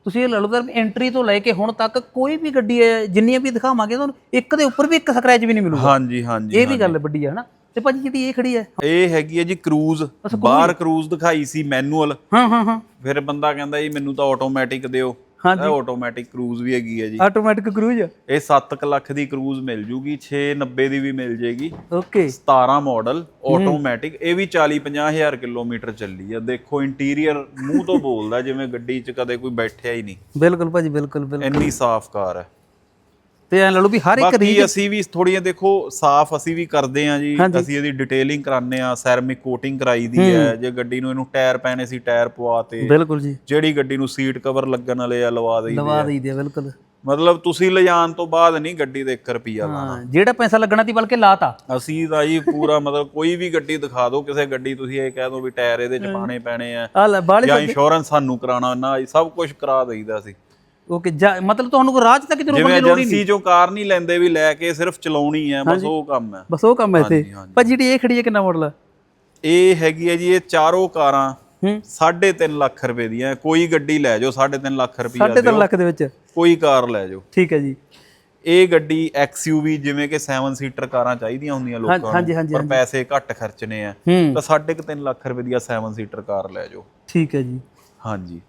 ਤੁਸੀਂ ਇਹ ਲੈ ਲਓ ਸਰ ਐਂਟਰੀ ਤੋਂ ਲੈ ਕੇ ਹੁਣ ਤੱਕ ਕੋਈ ਵੀ ਗੱਡੀ ਹੈ ਜਿੰਨੀਆਂ ਵੀ ਦਿਖਾਵਾਂਗੇ ਤੁਹਾਨੂੰ ਇੱਕ ਦੇ ਉੱਪਰ ਵੀ ਇੱਕ ਸਕ੍ਰੈਚ ਵੀ ਨਹੀਂ ਮਿਲੂਗਾ। ਹਾਂਜੀ ਹਾਂਜੀ ਇਹ ਵੀ ਗੱਲ ਵੱਡੀ ਹੈ ਹਨਾ? ਤੇ ਭਾਜੀ ਜਿਹੜੀ ਇਹ ਖੜੀ ਹੈ। ਇਹ ਹੈਗੀ ਹੈ ਜੀ ਕਰੂਜ਼ ਬਾਹਰ ਕਰੂਜ਼ ਦਿਖਾਈ ਸੀ ਮੈਨੂਅਲ ਹਾਂ ਹਾਂ ਹਾਂ। ਫਿਰ ਬੰਦਾ ਕਹਿੰਦਾ ਜੀ ਮੈਨੂੰ ਤਾਂ ਆਟੋਮੈਟਿਕ ਦਿਓ। ਹਾਂਜੀ। ਇਹ ਆਟੋਮੈਟਿਕ ਕਰੂਜ਼ ਵੀ ਹੈਗੀ ਹੈ ਜੀ। ਆਟੋਮੈਟਿਕ ਕਰੂਜ਼ ਇਹ 7 ਲੱਖ ਦੀ ਕਰੂਜ਼ ਮਿਲ ਜੂਗੀ 690 ਦੀ ਵੀ ਮਿਲ ਜੇਗੀ। ਓਕੇ 17 ਮਾਡਲ ਆਟੋਮੈਟਿਕ ਇਹ ਵੀ 40 50000 ਕਿਲੋਮੀਟਰ ਚੱਲੀ ਆ। ਦੇਖੋ ਇੰਟੀਰੀਅਰ ਮੂੰਹ ਤੋਂ ਬੋਲਦਾ ਜਿਵੇਂ ਗੱਡੀ 'ਚ ਕਦੇ ਕੋਈ ਬੈਠਿਆ ਹੀ ਨਹੀਂ। ਬਿਲਕੁਲ ਭਾਜੀ ਬਿਲਕੁਲ ਬਿਲਕੁਲ। ਇੰਨੀ ਸਾਫ਼ ਕਾਰ ਹੈ। ਤੇ ਐ ਲੈ ਲਓ ਵੀ ਹਰ ਇੱਕ ਰੀ ਬਾਕੀ ਅਸੀਂ ਵੀ ਥੋੜੀਆਂ ਦੇਖੋ ਸਾਫ਼ ਅਸੀਂ ਵੀ ਕਰਦੇ ਆ ਜੀ। ਅਸੀਂ ਇਹਦੀ ਡਿਟੇਲਿੰਗ ਕਰਾਉਂਦੇ ਆ ਸੈਰਮਿਕ ਕੋਟਿੰਗ ਕਰਾਈ ਦੀ ਹੈ। ਜੇ ਗੱਡੀ ਨੂੰ ਇਹਨੂੰ ਟਾਇਰ ਪੈਣੇ ਸੀ ਟਾਇਰ ਪਵਾਤੇ ਬਿਲਕੁਲ ਜੀ। ਜਿਹੜੀ ਗੱਡੀ ਨੂੰ ਸੀਟ ਕਵਰ ਲੱਗਣ ਵਾਲੇ ਆ ਲਵਾ ਦੇਈ ਲਵਾ ਦਈਦੇ ਬਿਲਕੁਲ। ਮਤਲਬ ਤੁਸੀਂ ਲਿਜਾਣ ਤੋਂ ਬਾਅਦ ਨਹੀਂ ਗੱਡੀ ਦੇ 1 ਰੁਪਿਆ ਲਾਣਾ ਜਿਹੜਾ ਪੈਸਾ ਲੱਗਣਾ ਸੀ ਬਲਕਿ ਲਾਤਾ। ਅਸੀਂ ਤਾਂ ਜੀ ਪੂਰਾ ਮਤਲਬ ਕੋਈ ਵੀ ਗੱਡੀ ਦਿਖਾ ਦਿਓ ਕਿਸੇ ਗੱਡੀ ਤੁਸੀਂ ਇਹ ਕਹਿ ਦਿਓ ਵੀ ਟਾਇਰ ਇਹਦੇ ਚ ਪਾਣੇ ਪੈਣੇ ਆ। ਜਾਂ ਇੰਸ਼ੋਰੈਂਸ ਸਾਨੂੰ ਕਰਾਉਣਾ ਨਾ ਸਭ ਕੁਝ ਕਰਾ ਦੇਈਦਾ ਸੀ। ਓਕੇ ਮਤਲਬ ਤੁਹਾਨੂੰ ਕੋਈ ਰਾਹ 'ਚ ਤਾਂ ਕਿਤੇ ਰੁਕਣ ਜਿਵੇਂ ਦੀ ਲੋੜ ਹੀ ਨਹੀਂ। ਏਜੰਸੀ ਚੋਂ ਕਾਰ ਨਹੀਂ ਲੈਂਦੇ ਵੀ ਲੈ ਕੇ ਸਿਰਫ ਚਲਾਉਣੀ ਹੈ ਬਸ ਉਹ ਕੰਮ ਹੈ। ਬਸ ਉਹ ਕੰਮ ਐ ਇੱਥੇ। ਪਰ ਜਿਹੜੀ ਇਹ ਖੜੀ ਹੈ ਕਿੰਨਾ ਮਾਡਲ ਆ ਇਹ ਹੈਗੀ ਹੈ ਜੀ ਇਹ ਚਾਰੋਂ ਕਾਰਾਂ ਹੂੰ। 3.5 ਲੱਖ ਰੁਪਏ ਦੀਆਂ। ਕੋਈ ਗੱਡੀ ਲੈ ਜਾਓ 3.5 ਲੱਖ ਰੁਪਏ 3.5 ਲੱਖ ਦੇ ਵਿੱਚ? ਕੋਈ ਕਾਰ ਲੈ ਜਾਓ। ਠੀਕ ਹੈ ਜੀ। ਇਹ ਗੱਡੀ XUV ਜਿਵੇਂ ਕਿ 7 ਸੀਟਰ ਕਾਰਾਂ ਚਾਹੀਦੀਆਂ ਹੁੰਦੀਆਂ ਲੋਕਾਂ ਨੂੰ ਪਰ ਪੈਸੇ ਘੱਟ ਖਰਚਣੇ ਆ। ਹੂੰ। ਤਾਂ 3.5 ਲੱਖ ਰੁਪਏ ਦੀ 7 ਸੀਟਰ ਕਾਰ ਲੈ ਜਾਓ। ਠੀਕ ਹੈ ਜੀ। ਹਾਂਜੀ।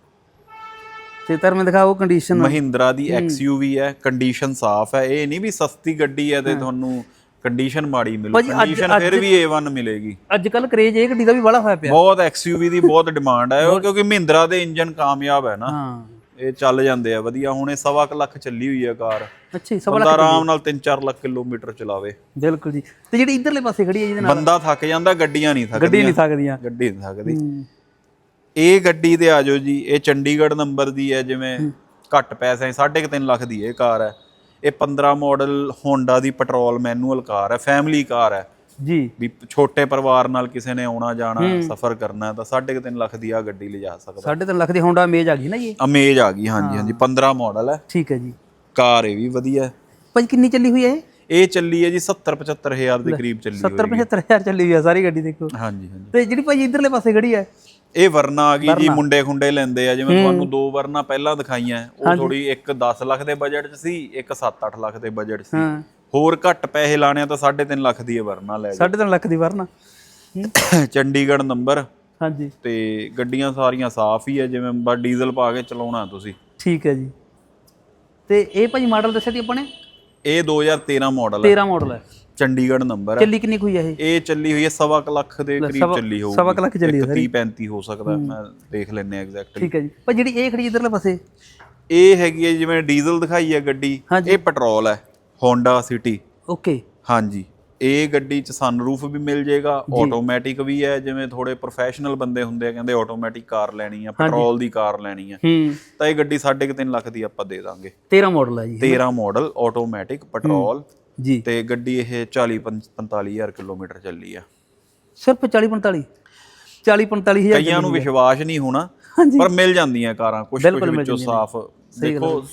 ਤੇ ਧਰਮੇ ਦਿਖਾਓ ਕੰਡੀਸ਼ਨ ਮਹਿੰਦਰਾ ਦੀ XUV ਹੈ ਕੰਡੀਸ਼ਨ ਸਾਫ਼ ਹੈ। ਇਹ ਨਹੀਂ ਵੀ ਸਸਤੀ ਗੱਡੀ ਹੈ ਤੇ ਤੁਹਾਨੂੰ ਕੰਡੀਸ਼ਨ ਮਾੜੀ ਮਿਲੂ। ਕੰਡੀਸ਼ਨ ਫਿਰ ਵੀ A1 ਮਿਲੇਗੀ। ਅੱਜ ਕੱਲ ਕਰੇਜ ਇਹ ਗੱਡੀ ਦਾ ਵੀ ਬੜਾ ਹੋਇਆ ਪਿਆ। ਬਹੁਤ XUV ਦੀ ਬਹੁਤ ਡਿਮਾਂਡ ਹੈ। ਕਿਉਂਕਿ ਮਹਿੰਦਰਾ ਦੇ ਇੰਜਨ ਕਾਮਯਾਬ ਹੈ ਨਾ। ਹਾਂ। ਇਹ ਚੱਲ ਜਾਂਦੇ ਆ ਵਧੀਆ। ਹੁਣ ਇਹ ਸਵਾ ਲੱਖ ਚੱਲੀ ਹੋਈ ਹੈ ਕਾਰ। ਅੱਛਾ ਸਭ ਬੰਦਾ ਆਰਾਮ ਨਾਲ 3-4 ਲੱਖ ਕਿਲੋਮੀਟਰ ਚਲਾਵੇ। ਬਿਲਕੁਲ ਜੀ। ਤੇ ਜਿਹੜੀ ਇਧਰਲੇ ਪਾਸੇ ਖੜੀ ਹੈ ਜਿਹਦੇ ਨਾਲ ਬੰਦਾ ਥੱਕ ਜਾਂਦਾ ਗੱਡੀਆਂ ਨਹੀਂ ਗੱਡੀ ਥੱਕਦੀਆਂ। ਨਹੀਂ ਸਕਦੀਆਂ ਗੱਡੀ ਨਹੀਂ ਥੱਕਦੀ। ਇਹ ਗੱਡੀ ਤੇ ਆਜੋ ਜੀ ਇਹ ਚੰਡੀਗੜ੍ਹ ਨੰਬਰ ਦੀ ਹੈ ਜਿਵੇਂ ਘੱਟ ਪੈਸੇ 3.5 ਲੱਖ ਦੀ ਇਹ ਕਾਰ ਹੈ। ਇਹ 15 ਮਾਡਲ ਹੋਂਡਾ ਦੀ ਪੈਟਰੋਲ ਮੈਨੂਅਲ ਕਾਰ ਹੈ ਫੈਮਿਲੀ ਕਾਰ ਹੈ। ਜੀ। ਵੀ ਛੋਟੇ ਪਰਿਵਾਰ ਨਾਲ ਕਿਸੇ ਨੇ ਆਉਣਾ ਜਾਣਾ ਸਫ਼ਰ ਕਰਨਾ ਤਾਂ 3.5 ਲੱਖ ਦੀ ਆ ਗੱਡੀ ਲਿਜਾ ਸਕਦਾ ਸਾਢੇ ਤਿੰਨ ਲੱਖ ਦੀ ਹੋਂਡਾ ਅਮੇਜ ਆ ਗਈ ਨਾ ਜੀ? ਅਮੇਜ ਆ ਗਈ ਹਾਂਜੀ ਹਾਂਜੀ 15 ਮਾਡਲ ਹੈ। ਠੀਕ ਹੈ ਜੀ। ਕਾਰ ਇਹ ਵੀ ਵਧੀਆ। ਭਾਜੀ ਕਿੰਨੀ ਚੱਲੀ ਹੋਈ ਹੈ ਇਹ? ਇਹ ਚੱਲੀ ਹੈ ਜੀ 70 75 ਹਜ਼ਾਰ ਦੇ ਕਰੀਬ ਚੱਲੀ 70 75000 ਚੱਲੀ ਹੋਈ ਹੈ ਸਾਰੀ ਗੱਡੀ ਦੇਖੋ। ਹਾਂਜੀ ਹਾਂਜੀ। ਤੇ ਜਿਹੜੀ ਭਾਜੀ ਇਧਰਲੇ ਪਾਸੇ ਖੜੀ ਹੈ ਇਹ ਵਰਨਾ ਆ ਗਈ ਜੀ ਮੁੰਡੇ ਖੁੰਡੇ ਲੈਂਦੇ ਆ ਜਿਵੇਂ ਤੁਹਾਨੂੰ ਦੋ ਵਰਨਾ ਪਹਿਲਾਂ ਦਿਖਾਈਆਂ ਉਹ ਥੋੜੀ ਇੱਕ 10 ਲੱਖ ਦੇ ਬਜਟ 'ਚ ਸੀ ਇੱਕ 7-8 ਲੱਖ ਦੇ ਬਜਟ 'ਚ ਸੀ। ਹੋਰ ਘੱਟ ਪੈਸੇ ਲਾਣੇ ਤਾਂ 3.5 ਲੱਖ ਦੀ ਇਹ ਵਰਨਾ ਲੈ ਸਾਢੇ ਤਿੰਨ ਲੱਖ ਦੀ ਵਰਨਾ। ਚੰਡੀਗੜ੍ਹ ਨੰਬਰ। ਹਾਂਜੀ। ਤੇ ਗੱਡੀਆਂ ਸਾਰੀਆਂ ਸਾਫ਼ ਹੀ ਆ ਜਿਵੇਂ ਬਸ ਡੀਜ਼ਲ ਪਾ ਕੇ ਚਲਾਉਣਾ ਤੁਸੀਂ। ਠੀਕ ਹੈ ਜੀ। ਤੇ ਇਹ ਭਾਜੀ ਮਾਡਲ ਦੱਸਿਆ ਸੀ ਆਪਾਂ ਨੇ? ਇਹ 2013 ਮਾਡਲ ਹੈ 13 ਮਾਡਲ ਹੈ ਚੰਡੀਗੜ੍ਹ ਨੰਬਰ ਹੈ। ਚੱਲੀ ਕਿੰਨੀ ਕੁ ਹੋਈ ਹੈ ਇਹ? ਇਹ ਚੱਲੀ ਹੋਈ ਹੈ ਸਵਾ ਕੁ ਲੱਖ ਦੇ ਕਰੀਬ ਸਵਾ- ਚੱਲੀ ਹੋਊਗੀ। ਸਵਾ ਕੁ ਲੱਖ ਚੱਲੀ ਹੈ 30 35 ਹੋ ਸਕਦਾ ਮੈਂ ਦੇਖ ਲੈਨੇ ਐਗਜ਼ੈਕਟਲੀ ਠੀਕ ਹੈ ਜੀ। ਭਾਜੀ ਜਿਹੜੀ ਇਹ ਖੜੀ ਇਧਰਲੇ ਪਾਸੇ? ਇਹ ਹੈਗੀ ਹੈ ਜਿਵੇਂ ਡੀਜ਼ਲ ਦਿਖਾਈ ਹੈ ਗੱਡੀ ਹਾਂਜੀ। ਇਹ ਪੈਟਰੋਲ ਹੈ ਹੋਂਡਾ ਸਿਟੀ ਓਕੇ। ਹਾਂਜੀ। ਇਹ ਗੱਡੀ ਚ ਸਨਰੂਫ ਵੀ ਮਿਲ ਜਾਏਗਾ ਆਟੋਮੈਟਿਕ ਵੀ ਹੈ ਜਿਵੇਂ ਥੋੜੇ ਪ੍ਰੋਫੈਸ਼ਨਲ ਬੰਦੇ ਹੁੰਦੇ ਆ ਕਹਿੰਦੇ ਆਟੋਮੈਟਿਕ ਕਾਰ ਲੈਣੀ ਆ ਪੈਟਰੋਲ ਦੀ ਕਾਰ ਲੈਣੀ ਆ। ਹੂੰ। ਤਾਂ ਇਹ ਗੱਡੀ 3.5 ਲੱਖ ਦੀ ਆਪਾਂ ਦੇ ਦਾਂਗੇ। 13 ਮਾਡਲ ਹੈ ਜੀ 13 ਮਾਡਲ ਆਟੋਮੈਟਿਕ ਪੈਟਰੋਲ। ਜੀ। ਤੇ ਗੱਡੀ ਇਹ 40 45000 ਕਿਲੋਮੀਟਰ ਚੱਲੀ ਆ। ਸਿਰਫ 40 45 40 45 ਹਜ਼ਾਰ ਕਈਆਂ ਨੂੰ ਵਿਸ਼ਵਾਸ ਨਹੀਂ ਹੋਣਾ। ਪਰ ਮਿਲ ਜਾਂਦੀਆਂ ਕਾਰਾਂ ਕੁਝ ਕੁਝ ਵਿੱਚੋਂ ਸਾਫ਼। ਦੇਖੋ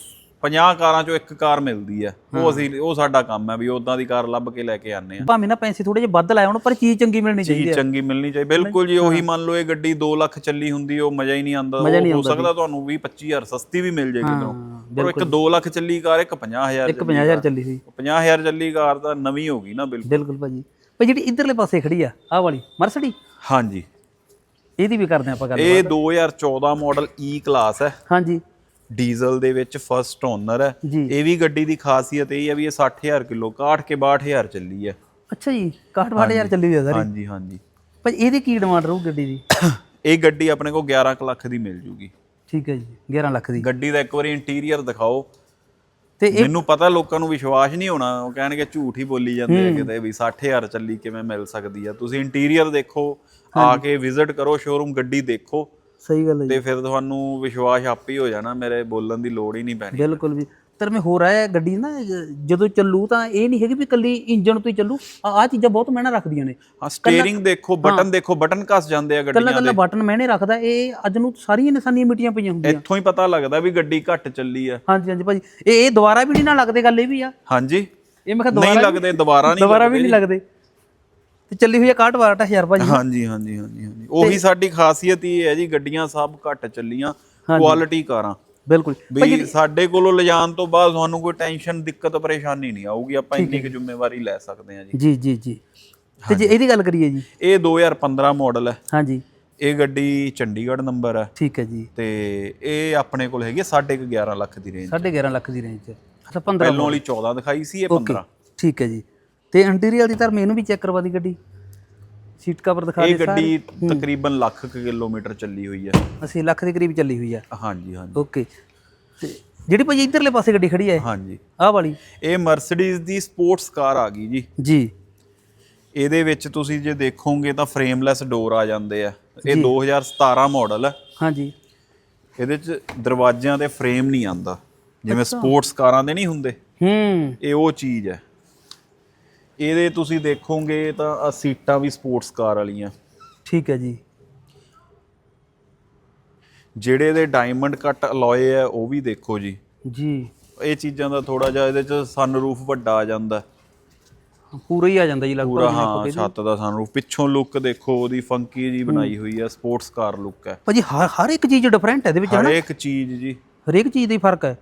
50 ਕਾਰਾਂ ਚੋਂ ਇੱਕ ਕਾਰ ਮਿਲਦੀ ਹੈ ਉਹ ਅਸੀਂ ਉਹ ਸਾਡਾ ਕੰਮ ਹੈ ਵੀ ਉਦਾਂ ਦੀ ਕਾਰ ਲੱਭ ਕੇ ਲੈ ਕੇ ਆਨੇ ਆ। ਭਾਵੇਂ ਨਾ ਪੈਸੇ ਥੋੜੇ ਜਿਹਾ ਵੱਧ ਲਾਏ ਹੋਣ ਪਰ ਚੀਜ਼ ਚੰਗੀ ਮਿਲਣੀ ਚਾਹੀਦੀ ਚੀਜ਼ ਚੰਗੀ ਮਿਲਣੀ ਚਾਹੀਦੀ ਬਿਲਕੁਲ ਜੀ ਉਹੀ ਮੰਨ ਲਓ ਇਹ ਗੱਡੀ 2 ਲੱਖ ਚੱਲੀ ਹੁੰਦੀ ਉਹ ਮਜ਼ਾ ਹੀ ਨਹੀਂ ਆਉਂਦਾ ਉਹ ਹੋ ਸਕਦਾ ਤੁਹਾਨੂੰ 20 25000 ਸਸਤੀ ਵੀ ਮਿਲ ਜੇ ਕਿਧਰੋਂ। ਪਰ ਇੱਕ 2 ਲੱਖ ਚੱਲੀ ਕਾਰ ਇੱਕ 50000 ਇੱਕ 50000 ਚੱਲੀ ਹੋਈ 50000 ਚੱਲੀ ਕਾਰ ਤਾਂ ਨਵੀਂ ਹੋ ਗਈ ਨਾ ਬਿਲਕੁਲ। ਬਿਲਕੁਲ ਭਾਜੀ। ਭਾਈ ਜਿਹੜੀ ਇਧਰਲੇ ਪਾਸੇ ਖੜੀ ਆ ਆਹ ਵਾਲੀ ਮਰਸਡੀ? ਹਾਂਜੀ। ਇਹਦੀ ਵੀ ਕਰਦੇ ਆਪਾਂ ਗੱਲ ਇਹ 2014 ਮਾਡਲ ਈ ਕਲਾਸ ਹੈ। ਹਾਂਜੀ। ਡੀਜ਼ਲ ਦੇ ਵਿੱਚ ਫਰਸਟ ਓਨਰ ਹੈ। ਇਹ ਵੀ ਗੱਡੀ ਦੀ ਖਾਸੀਅਤ ਇਹ ਹੈ ਵੀ ਇਹ 60000 ਕਿਲੋ 61 ਕੇ 62000 ਚੱਲੀ ਹੈ। ਅੱਛਾ ਜੀ 61000 ਚੱਲੀ ਹੋਈ ਆ ਸਾਰੀ। ਹਾਂਜੀ ਹਾਂਜੀ। ਭਾਈ ਇਹਦੀ ਕੀ ਡਿਮਾਂਡ ਰਹੂ ਗੱਡੀ ਦੀ? ਇਹ ਗੱਡੀ ਆਪਣੇ ਕੋਲ 11 ਕੁ ਲੱਖ ਦੀ ਮਿਲ ਜੂਗੀ। ਠੀਕ ਹੈ ਜੀ 11 ਲੱਖ ਦੀ। ਗੱਡੀ ਦਾ ਇੱਕ ਵਾਰੀ ਇੰਟੀਰੀਅਰ ਦਿਖਾਓ। ਤੇ ਮੈਨੂੰ ਪਤਾ ਲੋਕਾਂ ਨੂੰ ਵਿਸ਼ਵਾਸ ਨਹੀਂ ਹੋਣਾ ਉਹ ਕਹਿਣਗੇ ਝੂਠ ਹੀ ਬੋਲੀ ਜਾਂਦੇ ਆ ਕਿਤੇ ਵੀ 60000 ਚੱਲੀ ਕਿਵੇਂ ਮਿਲ ਸਕਦੀ ਆ। ਤੁਸੀਂ ਇੰਟੀਰੀਅਰ ਦੇਖੋ ਆ ਕੇ ਵਿਜ਼ਿਟ ਕਰੋ ਸ਼ੋਰੂਮ ਗੱਡੀ ਦੇਖੋ। ਸਹੀ ਗੱਲ ਹੈ ਤੇ ਫਿਰ ਤੁਹਾਨੂੰ ਵਿਸ਼ਵਾਸ ਆਪੇ ਹੀ ਹੋ ਜਾਣਾ ਮੇਰੇ ਬੋਲਣ ਦੀ ਲੋੜ ਹੀ ਨਹੀਂ ਪੈਣੀ। ਬਿਲਕੁਲ ਵੀ ਤਰ ਮੈਂ ਹੋ ਰਿਹਾ ਗੱਡੀ ਨਾ ਜਦੋਂ ਚੱਲੂ ਤਾਂ ਇਹ ਨਹੀਂ ਹੈਗੀ ਵੀ ਕੱਲੀ ਇੰਜਨ ਤੋਂ ਹੀ ਚੱਲੂ। ਆ ਆ ਚੀਜ਼ਾਂ ਬਹੁਤ ਮਹਿੰਗਾ ਰੱਖਦੀਆਂ ਨੇ। ਹਾਂ ਸਟੀਅਰਿੰਗ ਦੇਖੋ ਬਟਨ ਦੇਖੋ ਬਟਨ ਘਸ ਜਾਂਦੇ ਆ ਕੱਲਾ ਗੱਡੀਆਂ ਕੱਲਾ ਦੇ। ਬਟਨ ਮਹਿਨੇ ਰੱਖਦਾ ਇਹ ਅੱਜ ਨੂੰ ਸਾਰੀਆਂ ਨਿਸ਼ਾਨੀਆਂ ਮਿੱਟੀਆਂ ਪਈਆਂ ਹੁੰਦੀਆਂ। ਇੱਥੋਂ ਹੀ ਪਤਾ ਲੱਗਦਾ ਵੀ ਗੱਡੀ ਘੱਟ ਚੱਲੀ ਆ। ਹਾਂਜੀ ਹਾਂਜੀ ਭਾਜੀ। ਇਹ ਇਹ ਦੁਬਾਰਾ ਵੀ ਨਹੀਂ ਨਾ ਲੱਗਦੇ ਗੱਲ ਇਹ ਵੀ ਆ। ਹਾਂਜੀ। ਇਹ ਮੈਂ ਕਿਹਾ ਨਹੀਂ ਦੁਬਾਰਾ ਲੱਗਦੇ ਦੁਬਾਰਾ ਨਹੀਂ ਦੁਬਾਰਾ ਵੀ ਨਹੀਂ ਲੱਗਦੇ। ਤੇ ਚੱਲੀ ਹੋਈ ਹੈ 61 ਹਜ਼ਾਰ ਭਾਜੀ। ਹਾਂਜੀ ਹਾਂਜੀ ਹਾਂਜੀ ਹਾਂਜੀ। ਉਹੀ ਸਾਡੀ ਖਾਸੀਅਤ ਹੀ ਹੈ ਜੀ ਗੱਡੀਆਂ ਸਭ ਘੱਟ ਚੱਲੀਆਂ ਕੁਆਲਿਟੀ ਕਾਰਾਂ। ਬਿਲਕੁਲ। ਵੀ ਸਾਡੇ ਕੋਲੋਂ ਲਿਜਾਣ ਤੋਂ ਬਾਅਦ ਤੁਹਾਨੂੰ ਕੋਈ ਟੈਨਸ਼ਨ ਦਿੱਕਤ ਪਰੇਸ਼ਾਨੀ ਨਹੀਂ ਆਊਗੀ ਆਪਾਂ ਇੰਨੀ ਕੁ ਜ਼ਿੰਮੇਵਾਰੀ ਲੈ ਸਕਦੇ ਹਾਂ ਜੀ। ਜੀ ਜੀ ਜੀ। ਤੇ ਜੇ ਇਹਦੀ ਗੱਲ ਕਰੀਏ ਜੀ। ਇਹ 2015 ਮਾਡਲ ਹੈ। ਹਾਂਜੀ। ਇਹ ਗੱਡੀ ਚੰਡੀਗੜ੍ਹ ਨੰਬਰ ਹੈ। ਠੀਕ ਹੈ ਜੀ। ਤੇ ਇਹ ਆਪਣੇ ਕੋਲ ਹੈਗੀ 11.5 ਲੱਖ ਦੀ ਰੇਂਜ 11.5 ਲੱਖ ਦੀ ਰੇਂਜ ਚ ਅੱਛਾ 15 ਪਹਿਲੋਂ ਵਾਲੀ 14 ਦਿਖਾਈ ਸੀ ਇਹ 15 ਠੀਕ ਹੈ ਜੀ। ਤੇ ਇੰਟੀਰੀਅਰ ਦੀ ਧਰਮ ਇਹਨੂੰ ਵੀ ਚੈੱਕ ਕਰਵਾ ਦੀ ਗੱਡੀ। ਸੀਟ ਕਵਰ ਦਿਖਾ ਇਹ ਦੇ ਗੱਡੀ ਤਕਰੀਬਨ ਲੱਖ ਕੁ ਕਿਲੋਮੀਟਰ ਚੱਲੀ ਹੋਈ ਹੈ। 80 ਲੱਖ ਦੇ ਕਰੀਬ ਚੱਲੀ ਹੋਈ ਆ। ਹਾਂਜੀ ਹਾਂਜੀ। ਓਕੇ। ਤੇ ਜਿਹੜੀ ਭਾਜੀ ਇਧਰਲੇ ਪਾਸੇ ਗੱਡੀ ਖੜੀ ਹੈ ਹਾਂਜੀ। ਆਹ ਵਾਲੀ? ਇਹ ਮਰਸੀਡੀਜ਼ ਦੀ ਸਪੋਰਟਸ ਕਾਰ ਆ ਗਈ ਜੀ। ਜੀ। ਇਹਦੇ ਵਿੱਚ ਤੁਸੀਂ ਜੇ ਦੇਖੋਗੇ ਤਾਂ ਫਰੇਮਲੈਸ ਡੋਰ ਆ ਜਾਂਦੇ ਆ। ਇਹ 2017 ਮਾਡਲ ਹੈ ਹਾਂਜੀ। ਇਹਦੇ ਚ ਦਰਵਾਜ਼ਿਆਂ ਤੇ ਫਰੇਮ ਨਹੀਂ ਆਂਦਾ ਜਿਵੇਂ ਸਪੋਰਟਸ ਕਾਰਾਂ ਦੇ ਨਹੀਂ ਹੁੰਦੇ। ਹੂੰ। ਇਹ ਉਹ ਚੀਜ਼ ਹੈ। ਇਹਦੇ ਤੁਸੀਂ ਦੇਖੋਗੇ ਤਾਂ ਆ ਸੀਟਾਂ ਵੀ ਸਪੋਰਟਸ ਕਾਰ ਵਾਲੀਆਂ। ਠੀਕ ਹੈ ਜੀ। ਜਿਹੜੇ ਇਹਦੇ ਡਾਇਮੰਡ ਕੱਟ ਅਲੋਏ ਆ ਉਹ ਵੀ ਦੇਖੋ ਜੀ। ਜੀ। ਇਹ ਚੀਜ਼ਾਂ ਦਾ ਥੋੜਾ ਜਿਹਾ ਇਹਦੇ ਚ ਸਨਰੂਫ ਵੱਡਾ ਆ ਜਾਂਦਾ। ਪੂਰਾ ਹੀ ਆ ਜਾਂਦਾ ਜੀ ਲਗਭਗ ਪੂਰਾ ਹਾਂ ਛੱਤ ਦਾ ਸਨਰੂਫ ਪਿੱਛੋਂ ਲੁੱਕ ਦੇਖੋ ਉਹਦੀ ਫੰਕੀ ਜੀ ਬਣਾਈ ਹੋਈ ਹੈ ਸਪੋਰਟਸ ਕਾਰ ਲੁੱਕ ਹੈ। ਭਾਜੀ ਹਰ ਹਰ ਇੱਕ ਚੀਜ਼ ਡਿਫਰੈਂਟ ਹੈ ਇਹਦੇ ਵਿੱਚ ਹਰ ਇੱਕ ਚੀਜ਼ ਜੀ। ਹਰੇਕ ਚੀਜ਼ ਦਾ ਹੀ ਫ਼ਰਕ ਹੈ।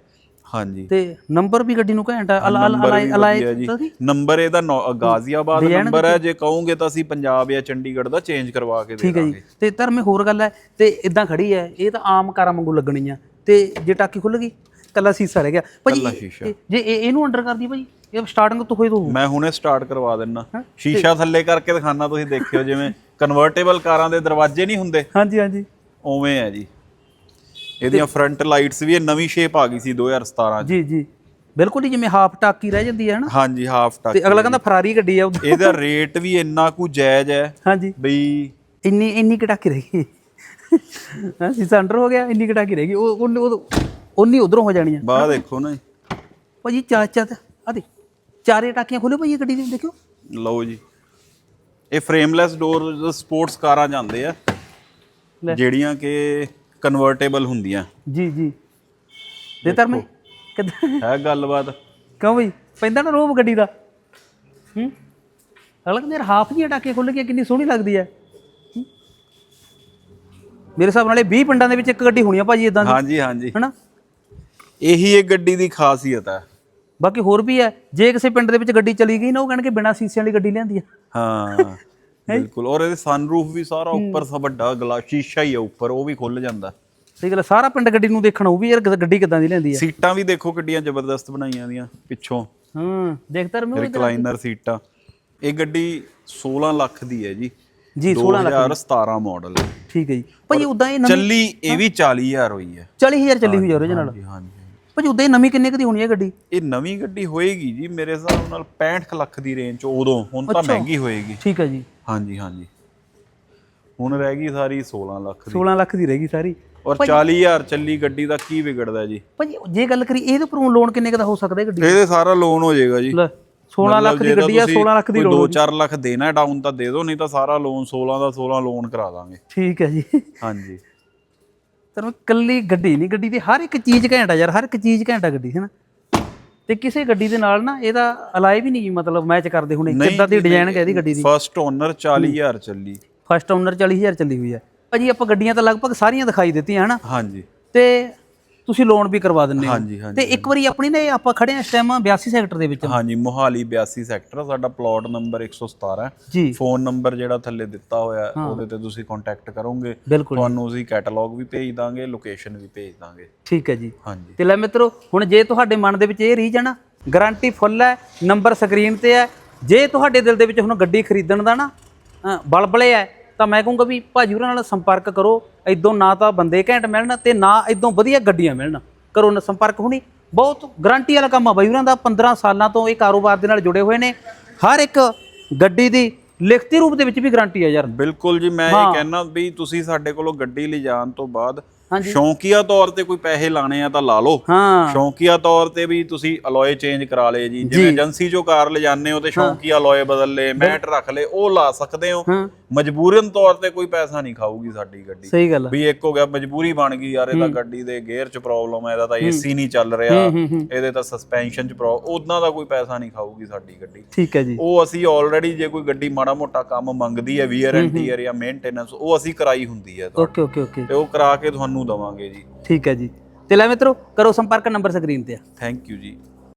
ਹਾਂਜੀ। ਤੇ ਨੰਬਰ ਵੀ ਗੱਡੀ ਨੂੰ ਘੈਂਟ ਆ ਅਲਾ ਨੰਬਰ ਅਲਾਈ ਵੀ ਅਲਾਈ ਵਧੀਆ ਜੀ। ਨੰਬਰ ਇਹਦਾ ਗਾਜ਼ੀਆਬਾਦ ਨੰਬਰ ਹੈ ਜੇ ਕਹੋਗੇ ਤਾਂ ਅਸੀਂ ਪੰਜਾਬ ਜਾਂ ਚੰਡੀਗੜ੍ਹ ਦਾ ਚੇਂਜ ਕਰਵਾ ਕੇ ਦੇ ਠੀਕ ਹੈ ਜੀ। ਤੇ ਧਰਮੇ ਹੋਰ ਗੱਲ ਹੈ ਤੇ ਇਦਾਂ ਖੜੀ ਹੈ ਇਹ ਤਾਂ ਆਮ ਕਾਰਾਂ ਵਾਂਗੂ ਲੱਗਣੀ ਆ। ਤੇ ਜੇ ਟਾਕੀ ਖੁੱਲ ਗਈ ਕੱਲਾ ਸੀਸਾ ਰਹਿ ਗਿਆ। ਭਾਜੀ। ਇਹ- ਜੇ ਇਹ- ਇਹਨੂੰ ਅੰਡਰ ਕਰਦੀ ਭਾਜੀ ਇਹ ਸਟਾਰਟਿੰਗ ਤੋਂ ਹੋਈ ਤੋਂ ਮੈਂ ਹੁਣੇ ਸਟਾਰਟ ਕਰਵਾ ਦਿੰਨਾ। ਸ਼ੀਸ਼ਾ ਥੱਲੇ ਕਰਕੇ ਦਿਖਾਣਾ ਤੁਸੀਂ ਦੇਖਿਓ ਜਿਵੇਂ ਕਨਵਰਟੇਬਲ ਕਾਰਾਂ ਦੇ ਦਰਵਾਜ਼ੇ ਨਹੀਂ ਹੁੰਦੇ। ਹਾਂਜੀ ਹਾਂਜੀ। ਉਵੇਂ ਹੈ ਜੀ। ਇਹਦੀਆਂ ਫਰੰਟ ਲਾਈਟਸ ਵੀ ਇਹ ਨਵੀਂ ਸ਼ੇਪ ਆ ਗਈ ਸੀ 2017 ਚ। ਜੀ ਜੀ। ਬਿਲਕੁਲ ਹੀ ਜਿਵੇਂ ਹਾਫ ਟਾਕੀ ਰਹਿ ਜਾਂਦੀ ਹੈ ਨਾ? ਹਾਂਜੀ ਹਾਫ ਟੱਚ ਤੇ ਅਗਲਾ ਕਹਿੰਦਾ ਫਰਾਰੀ ਗੱਡੀ ਆ ਉਹਦੀ। ਇਹਦਾ ਰੇਟ ਵੀ ਇੰਨਾ ਕੁ ਜਾਇਜ਼ ਹੈ ਹਾਂਜੀ। ਬਈ ਇੰਨੀ ਇੰਨੀ ਕਟਾਕੀ ਰਹਿ ਗਈ। ਹਾਂ ਸੀਸਾ ਅੰਡਰ ਹੋ ਗਿਆ ਇੰਨੀ ਕਟਾਕੀ ਰਹਿ ਗਈ। ਉਹ ਉਹਨੇ- ਉਹ ਉਨੀ ਉਧਰੋਂ ਹੋ ਜਾਣੀ ਆ ਬਾਹ ਦੇਖੋ ਨਾ ਜੀ। ਭਾਜੀ ਚਾਚਾ ਤੇ ਆ ਦੇ ਚਾਰੇ ਟਾਕੀਆਂ ਖੋਲੇ ਭਾਜੀ ਗੱਡੀ ਦੀ ਦੇਖਿਓ। ਲਓ ਜੀ। ਇਹ ਫਰੇਮਲੈਸ ਡੋਰ ਸਪੋਰਟਸ ਕਾਰਾਂ ਜਾਂਦੇ ਆ ਲੈ। ਜਿਹੜੀਆਂ ਕਿ ਕਨਵਰਟੇਬਲ ਹੁੰਦੀਆਂ। ਜੀ ਜੀ। ਦੇ ਤਰ ਮੈਂ? ਕਿੱਦਾਂ ਹੈ ਗੱਲਬਾਤ। ਕਿਉਂ ਬਈ? ਪੈਂਦਾ ਨਾ ਰੋਬ ਗੱਡੀ ਦਾ। ਹੂੰ? ਕਹਿੰਦਾ ਯਾਰ ਹਾਫ ਦੀਆਂ ਟਾਕੀਆਂ ਖੁੱਲ ਗਈਆਂ ਕਿੰਨੀ ਸੋਹਣੀ ਲੱਗਦੀ ਹੈ? ਮੇਰੇ ਹਿਸਾਬ ਨਾਲ ਇਹ 20 ਪਿੰਡਾਂ ਦੇ ਵਿੱਚ ਇੱਕ ਗੱਡੀ ਹੋਣੀ ਆ ਭਾਜੀ ਇਦਾਂ ਦੀ। ਹਾਂਜੀ ਹਾਂਜੀ। ਹਨਾ? ਇਹੀ ਇਹ ਗੱਡੀ ਦੀ ਖਾਸੀਅਤ ਹੈ ਬਾਕੀ ਹੋਰ ਵੀ ਹੈ ਜੇ ਕਿਸੇ ਪਿੰਡ ਦੇ ਵਿੱਚ ਗੱਡੀ ਚਲੀ ਗਈ ਨਾ ਉਹ ਕਹਿਣਗੇ ਬਿਨਾਂ ਸੀਸਿਆਂ ਵਾਲੀ ਗੱਡੀ ਲਿਆਂਦੀ ਆ। ਹਾਂ। ਬਿਲਕੁਲ। ਔਰ ਇਹਦੇ ਸਨਰੂਫ ਵੀ ਸਾਰਾ ਉੱਪਰ ਸਾ ਵੱਡਾ ਗਲਾ ਸ਼ੀਸ਼ਾ ਹੀ ਹੈ ਉੱਪਰ ਉਹ ਵੀ ਖੁੱਲ ਜਾਂਦਾ। ਸਹੀ ਗੱਲ ਹੈ, ਸਾਰਾ ਪਿੰਡ ਗੱਡੀ ਨੂੰ ਦੇਖਣ ਉਹ ਵੀ ਯਾਰ ਗੱਡੀ ਕਿੱਦਾਂ ਦੀ ਲਿਆਂਦੀ ਆ? ਸੀਟਾਂ ਵੀ ਦੇਖੋ ਕਿੱਡੀਆਂ ਜ਼ਬਰਦਸਤ ਬਣਾਈਆਂ ਦੀਆਂ ਪਿੱਛੋਂ। ਹਾਂ ਦੇਖਦਾ ਰਮੇ ਰਿਕਲਾਈਨਰ ਸੀਟਾਂ। ਇਹ ਗੱਡੀ 16 ਲੱਖ ਦੀ ਹੈ ਜੀ। ਜੀ 16 ਲੱਖ 2017 ਮਾਡਲ ਠੀਕ ਹੈ ਜੀ। ਭਾਜੀ ਉਦਾਂ ਇਹ ਨਵੀਂ ਚੱਲੀ ਇਹ ਵੀ 40000 ਹੋਈ ਹੈ। 40000 ਚੱਲੀ ਹੋਈ ਆ ਉਹਦੇ ਨਾਲ ਹਾਂਜੀ। ਭਾਜੀ ਉਦਾਂ ਇਹ ਨਵੀਂ ਕਿੰਨੇ ਕੁ ਦੀ ਹੋਣੀ ਹੈ ਗੱਡੀ? ਇਹ ਨਵੀਂ ਗੱਡੀ ਹੋਏਗੀ ਜੀ ਮੇਰੇ ਹਿਸਾਬ ਨਾਲ 65 ਕੁ ਲੱਖ ਦੀ ਰੇਂਜ ਚ ਉਦੋਂ ਹੁਣ ਤਾਂ ਮਹਿੰਗੀ ਹੋਏਗੀ। ਠੀਕ ਹੈ ਜੀ। ਹਾਂਜੀ ਹਾਂਜੀ। ਹੁਣ ਰਹਿ ਗਈ ਸਾਰੀ 16 ਲੱਖ ਦੀ। 16 ਲੱਖ ਦੀ ਰਹਿ ਗਈ ਸਾਰੀ। ਔਰ 40000 ਚੱਲੀ ਗੱਡੀ ਦਾ ਕੀ ਵਿਗੜਦਾ ਜੀ? ਭਾਜੀ ਜੇ ਗੱਲ ਕਰੀ ਇਹਦੇ ਉੱਪਰੋਂ ਲੋਨ ਕਿੰਨੇ ਕੁ ਦਾ ਹੋ ਸਕਦਾ ਇਹ ਗੱਡੀ? ਇਹਦੇ ਸਾਰਾ ਲੋਨ ਹੋ ਜਾਏਗਾ ਜੀ। ਲੈ 16 ਲੱਖ ਦੀ ਗੱਡੀ ਆ 16 ਲੱਖ ਦੀ ਲੋਨ 2-4 ਲੱਖ ਦੇਣਾ ਡਾਊਨ ਤਾਂ ਦੇ ਦਿਓ ਨਹੀਂ ਤਾਂ ਸਾਰਾ ਲੋਨ 16 ਦਾ 16 ਲੋਨ ਕਰਾ ਦਾਂਗੇ। ਠੀਕ ਹੈ ਜੀ। ਹਾਂਜੀ। ਤੈਨੂੰ ਕੱਲੀ ਗੱਡੀ ਨਹੀਂ ਗੱਡੀ ਦੀ ਹਰ ਇੱਕ ਚੀਜ਼ ਘੈਂਟ ਆ ਯਾਰ ਹਰ ਇੱਕ ਚੀਜ਼ ਘੈਂਟ ਆ ਗੱਡੀ ਹੈ ਨਾ? ਤੇ ਕਿਸੇ ਗੱਡੀ ਦੇ ਨਾਲ ਨਾ ਇਹਦਾ ਅਲਾਈ ਵੀ ਨਹੀਂ ਮਤਲਬ ਮੈਚ ਕਰਦੇ ਹੁਣੇ ਕਿੱਦਾਂ ਦੀ ਡਿਜ਼ਾਈਨ ਹੈ ਇਹਦੀ ਗੱਡੀ ਦੀ। ਫਸਟ ਓਨਰ 40000 ਚੱਲੀ। ਫਸਟ ਓਨਰ 40000 ਚੱਲੀ ਹੋਈ ਹੈ ਭਾਜੀ ਆਪਾਂ ਗੱਡੀਆਂ ਤਾਂ ਲਗਭਗ ਸਾਰੀਆਂ ਦਿਖਾਈ ਦਿੱਤੀਆਂ ਹਨਾ ਹਾਂਜੀ। ਤੇ ਤੁਸੀਂ ਲੋਨ ਵੀ ਕਰਵਾ ਦਿੰਦੇ ਹੋ। ਹਾਂਜੀ ਹਾਂਜੀ ਤੇ ਇੱਕ ਵਾਰੀ ਆਪਣੀ ਨਾ ਆਪਾਂ ਖੜੇ ਆ ਇਸ ਟਾਈਮ 82 ਸੈਕਟਰ ਦੇ ਵਿੱਚ। ਹਾਂਜੀ ਮੋਹਾਲੀ 82 ਸੈਕਟਰ ਸਾਡਾ ਪਲਾਟ ਨੰਬਰ 117 ਹੈ। ਜੀ। ਫੋਨ ਨੰਬਰ ਜਿਹੜਾ ਥੱਲੇ ਦਿੱਤਾ ਹੋਇਆ ਉਹਦੇ ਤੇ ਤੁਸੀਂ ਕੰਟੈਕਟ ਕਰੋਗੇ। ਤੁਹਾਨੂੰ ਅਸੀਂ ਕੈਟਲੌਗ ਵੀ ਭੇਜ ਦਾਂਗੇ ਲੋਕੇਸ਼ਨ ਵੀ ਭੇਜ ਦਾਂਗੇ। ਠੀਕ ਹੈ ਜੀ। ਹਾਂਜੀ। ਤੇ ਲੈ ਮਿੱਤਰੋ ਹੁਣ ਜੇ ਤੁਹਾਡੇ ਮਨ ਦੇ ਵਿੱਚ ਇਹ ਰੀਝ ਹੈ ਨਾ ਗਾਰੰਟੀ ਫੁੱਲ ਹੈ ਨੰਬਰ ਸਕਰੀਨ ਤੇ ਹੈ। ਜੇ ਤੁਹਾਡੇ ਦਿਲ ਦੇ ਵਿੱਚ ਹੁਣ ਗੱਡੀ ਖਰੀਦਣ ਦਾ ਨਾ ਬਲਬਲੇ ਹੈ ਤਾਂ ਮੈਂ ਕਹੂੰਗਾ ਵੀ ਭਾਜੀ ਹੋਰਾਂ ਨਾਲ ਸੰਪਰਕ ਕਰੋ ਇਦੋਂ ਨਾ ਤਾਂ ਬੰਦੇ ਘੈਂਟ ਮਿਲਣ ਤੇ ਨਾ ਇਦੋਂ ਵਧੀਆ ਗੱਡੀਆਂ ਮਿਲਣ। ਕਰੋ ਨਾ ਸੰਪਰਕ ਹੁਣੀ। ਬਹੁਤ ਗਾਰੰਟੀ ਵਾਲਾ ਕੰਮ ਆ ਬਾਈ ਹੋਰਾਂ ਦਾ 15 ਸਾਲਾਂ ਤੋਂ ਇਹ ਕਾਰੋਬਾਰ ਦੇ ਨਾਲ ਜੁੜੇ ਹੋਏ ਨੇ। ਹਰ ਇੱਕ ਗੱਡੀ ਦੀ ਲਿਖਤੀ ਰੂਪ ਦੇ ਵਿੱਚ ਵੀ ਗਾਰੰਟੀ ਹੈ ਯਾਰ। ਬਿਲਕੁਲ ਜੀ ਮੈਂ ਇਹ ਕਹਿਣਾ ਵੀ ਤੁਸੀਂ ਸਾਡੇ ਕੋਲੋਂ ਗੱਡੀ ਲਿਜਾਣ ਤੋਂ ਬਾਅਦ। ਸ਼ੌਂਕੀਆ ਤੌਰ ਤੇ ਕੋਈ ਪੈਸੇ ਲਾਣੇ ਆ ਤਾਂ ਲਾ ਲਓ। ਸ਼ੌਂਕੀਆ ਤੌਰ ਤੇ ਵੀ ਤੁਸੀਂ ਅਲੋਏ ਚੇਂਜ ਕਰਾ ਲਏ ਜੀ। ਜਿਵੇਂ ਏਜੰਸੀ ਚੋਂ ਕਾਰ ਲਿਜਾਣੇ ਹੋ ਤੇ ਸ਼ੌਂਕੀਆ ਅਲੋਏ ਬਦਲ ਲਏ ਮੈਟ ਰੱਖ ਲਏ ਉਹ ਲਾ ਸਕਦੇ ਹਾਂ। ਮਜਬੂਰਨ ਤੌਰ ਤੇ ਕੋਈ ਪੈਸਾ ਨਹੀਂ ਖਾਊਗੀ ਸਾਡੀ ਗੱਡੀ। ਸਹੀ ਗੱਲ ਵੀ ਇੱਕ ਹੋ ਗਿਆ ਮਜਬੂਰੀ ਬਣ ਗਈ ਯਾਰ ਇਹਦਾ ਗੱਡੀ ਦੇ ਗੇਅਰ 'ਚ ਪ੍ਰੋਬਲਮ ਹੈ ਇਹਦਾ ਤਾਂ ਏਸੀ ਨਹੀਂ ਚੱਲ ਰਿਹਾ ਇਹਦੇ ਤਾਂ ਸਸਪੈਂਸ਼ਨ 'ਚ ਪ੍ਰੋਬਲਮ ਉਦਾਂ ਦਾ ਕੋਈ ਪੈਸਾ ਨਹੀਂ ਖਾਊਗੀ ਸਾਡੀ ਗੱਡੀ। ਠੀਕ ਹੈ ਜੀ। ਉਹ ਅਸੀਂ ਆਲਰੇਡੀ ਜੇ ਕੋਈ ਗੱਡੀ ਮਾੜਾ ਮੋਟਾ ਕੰਮ ਮੰਗਦੀ ਹੈ ਵੀਅਰ ਐਂਡ ਟੀਅਰ ਜਾਂ ਮੇਨਟੇਨੈਂਸ ਉਹ ਅਸੀਂ ਕਰਾਈ ਹੁੰਦੀ ਹੈ ਓਕੇ ਓਕੇ ਓਕੇ। ਤੇ ਉਹ ਕਰਾ ਕੇ ਤੁਹਾਨੂੰ ਦਵਾਂਗੇ ਜੀ। ਠੀਕ ਹੈ ਜੀ। ਤੇ ਲੈ ਮਿੱਤਰੋ ਕਰੋ ਸੰਪਰਕ ਨੰਬਰ ਸਕਰੀਨ ਤੇ ਆ। ਥੈਂਕ ਯੂ ਜੀ।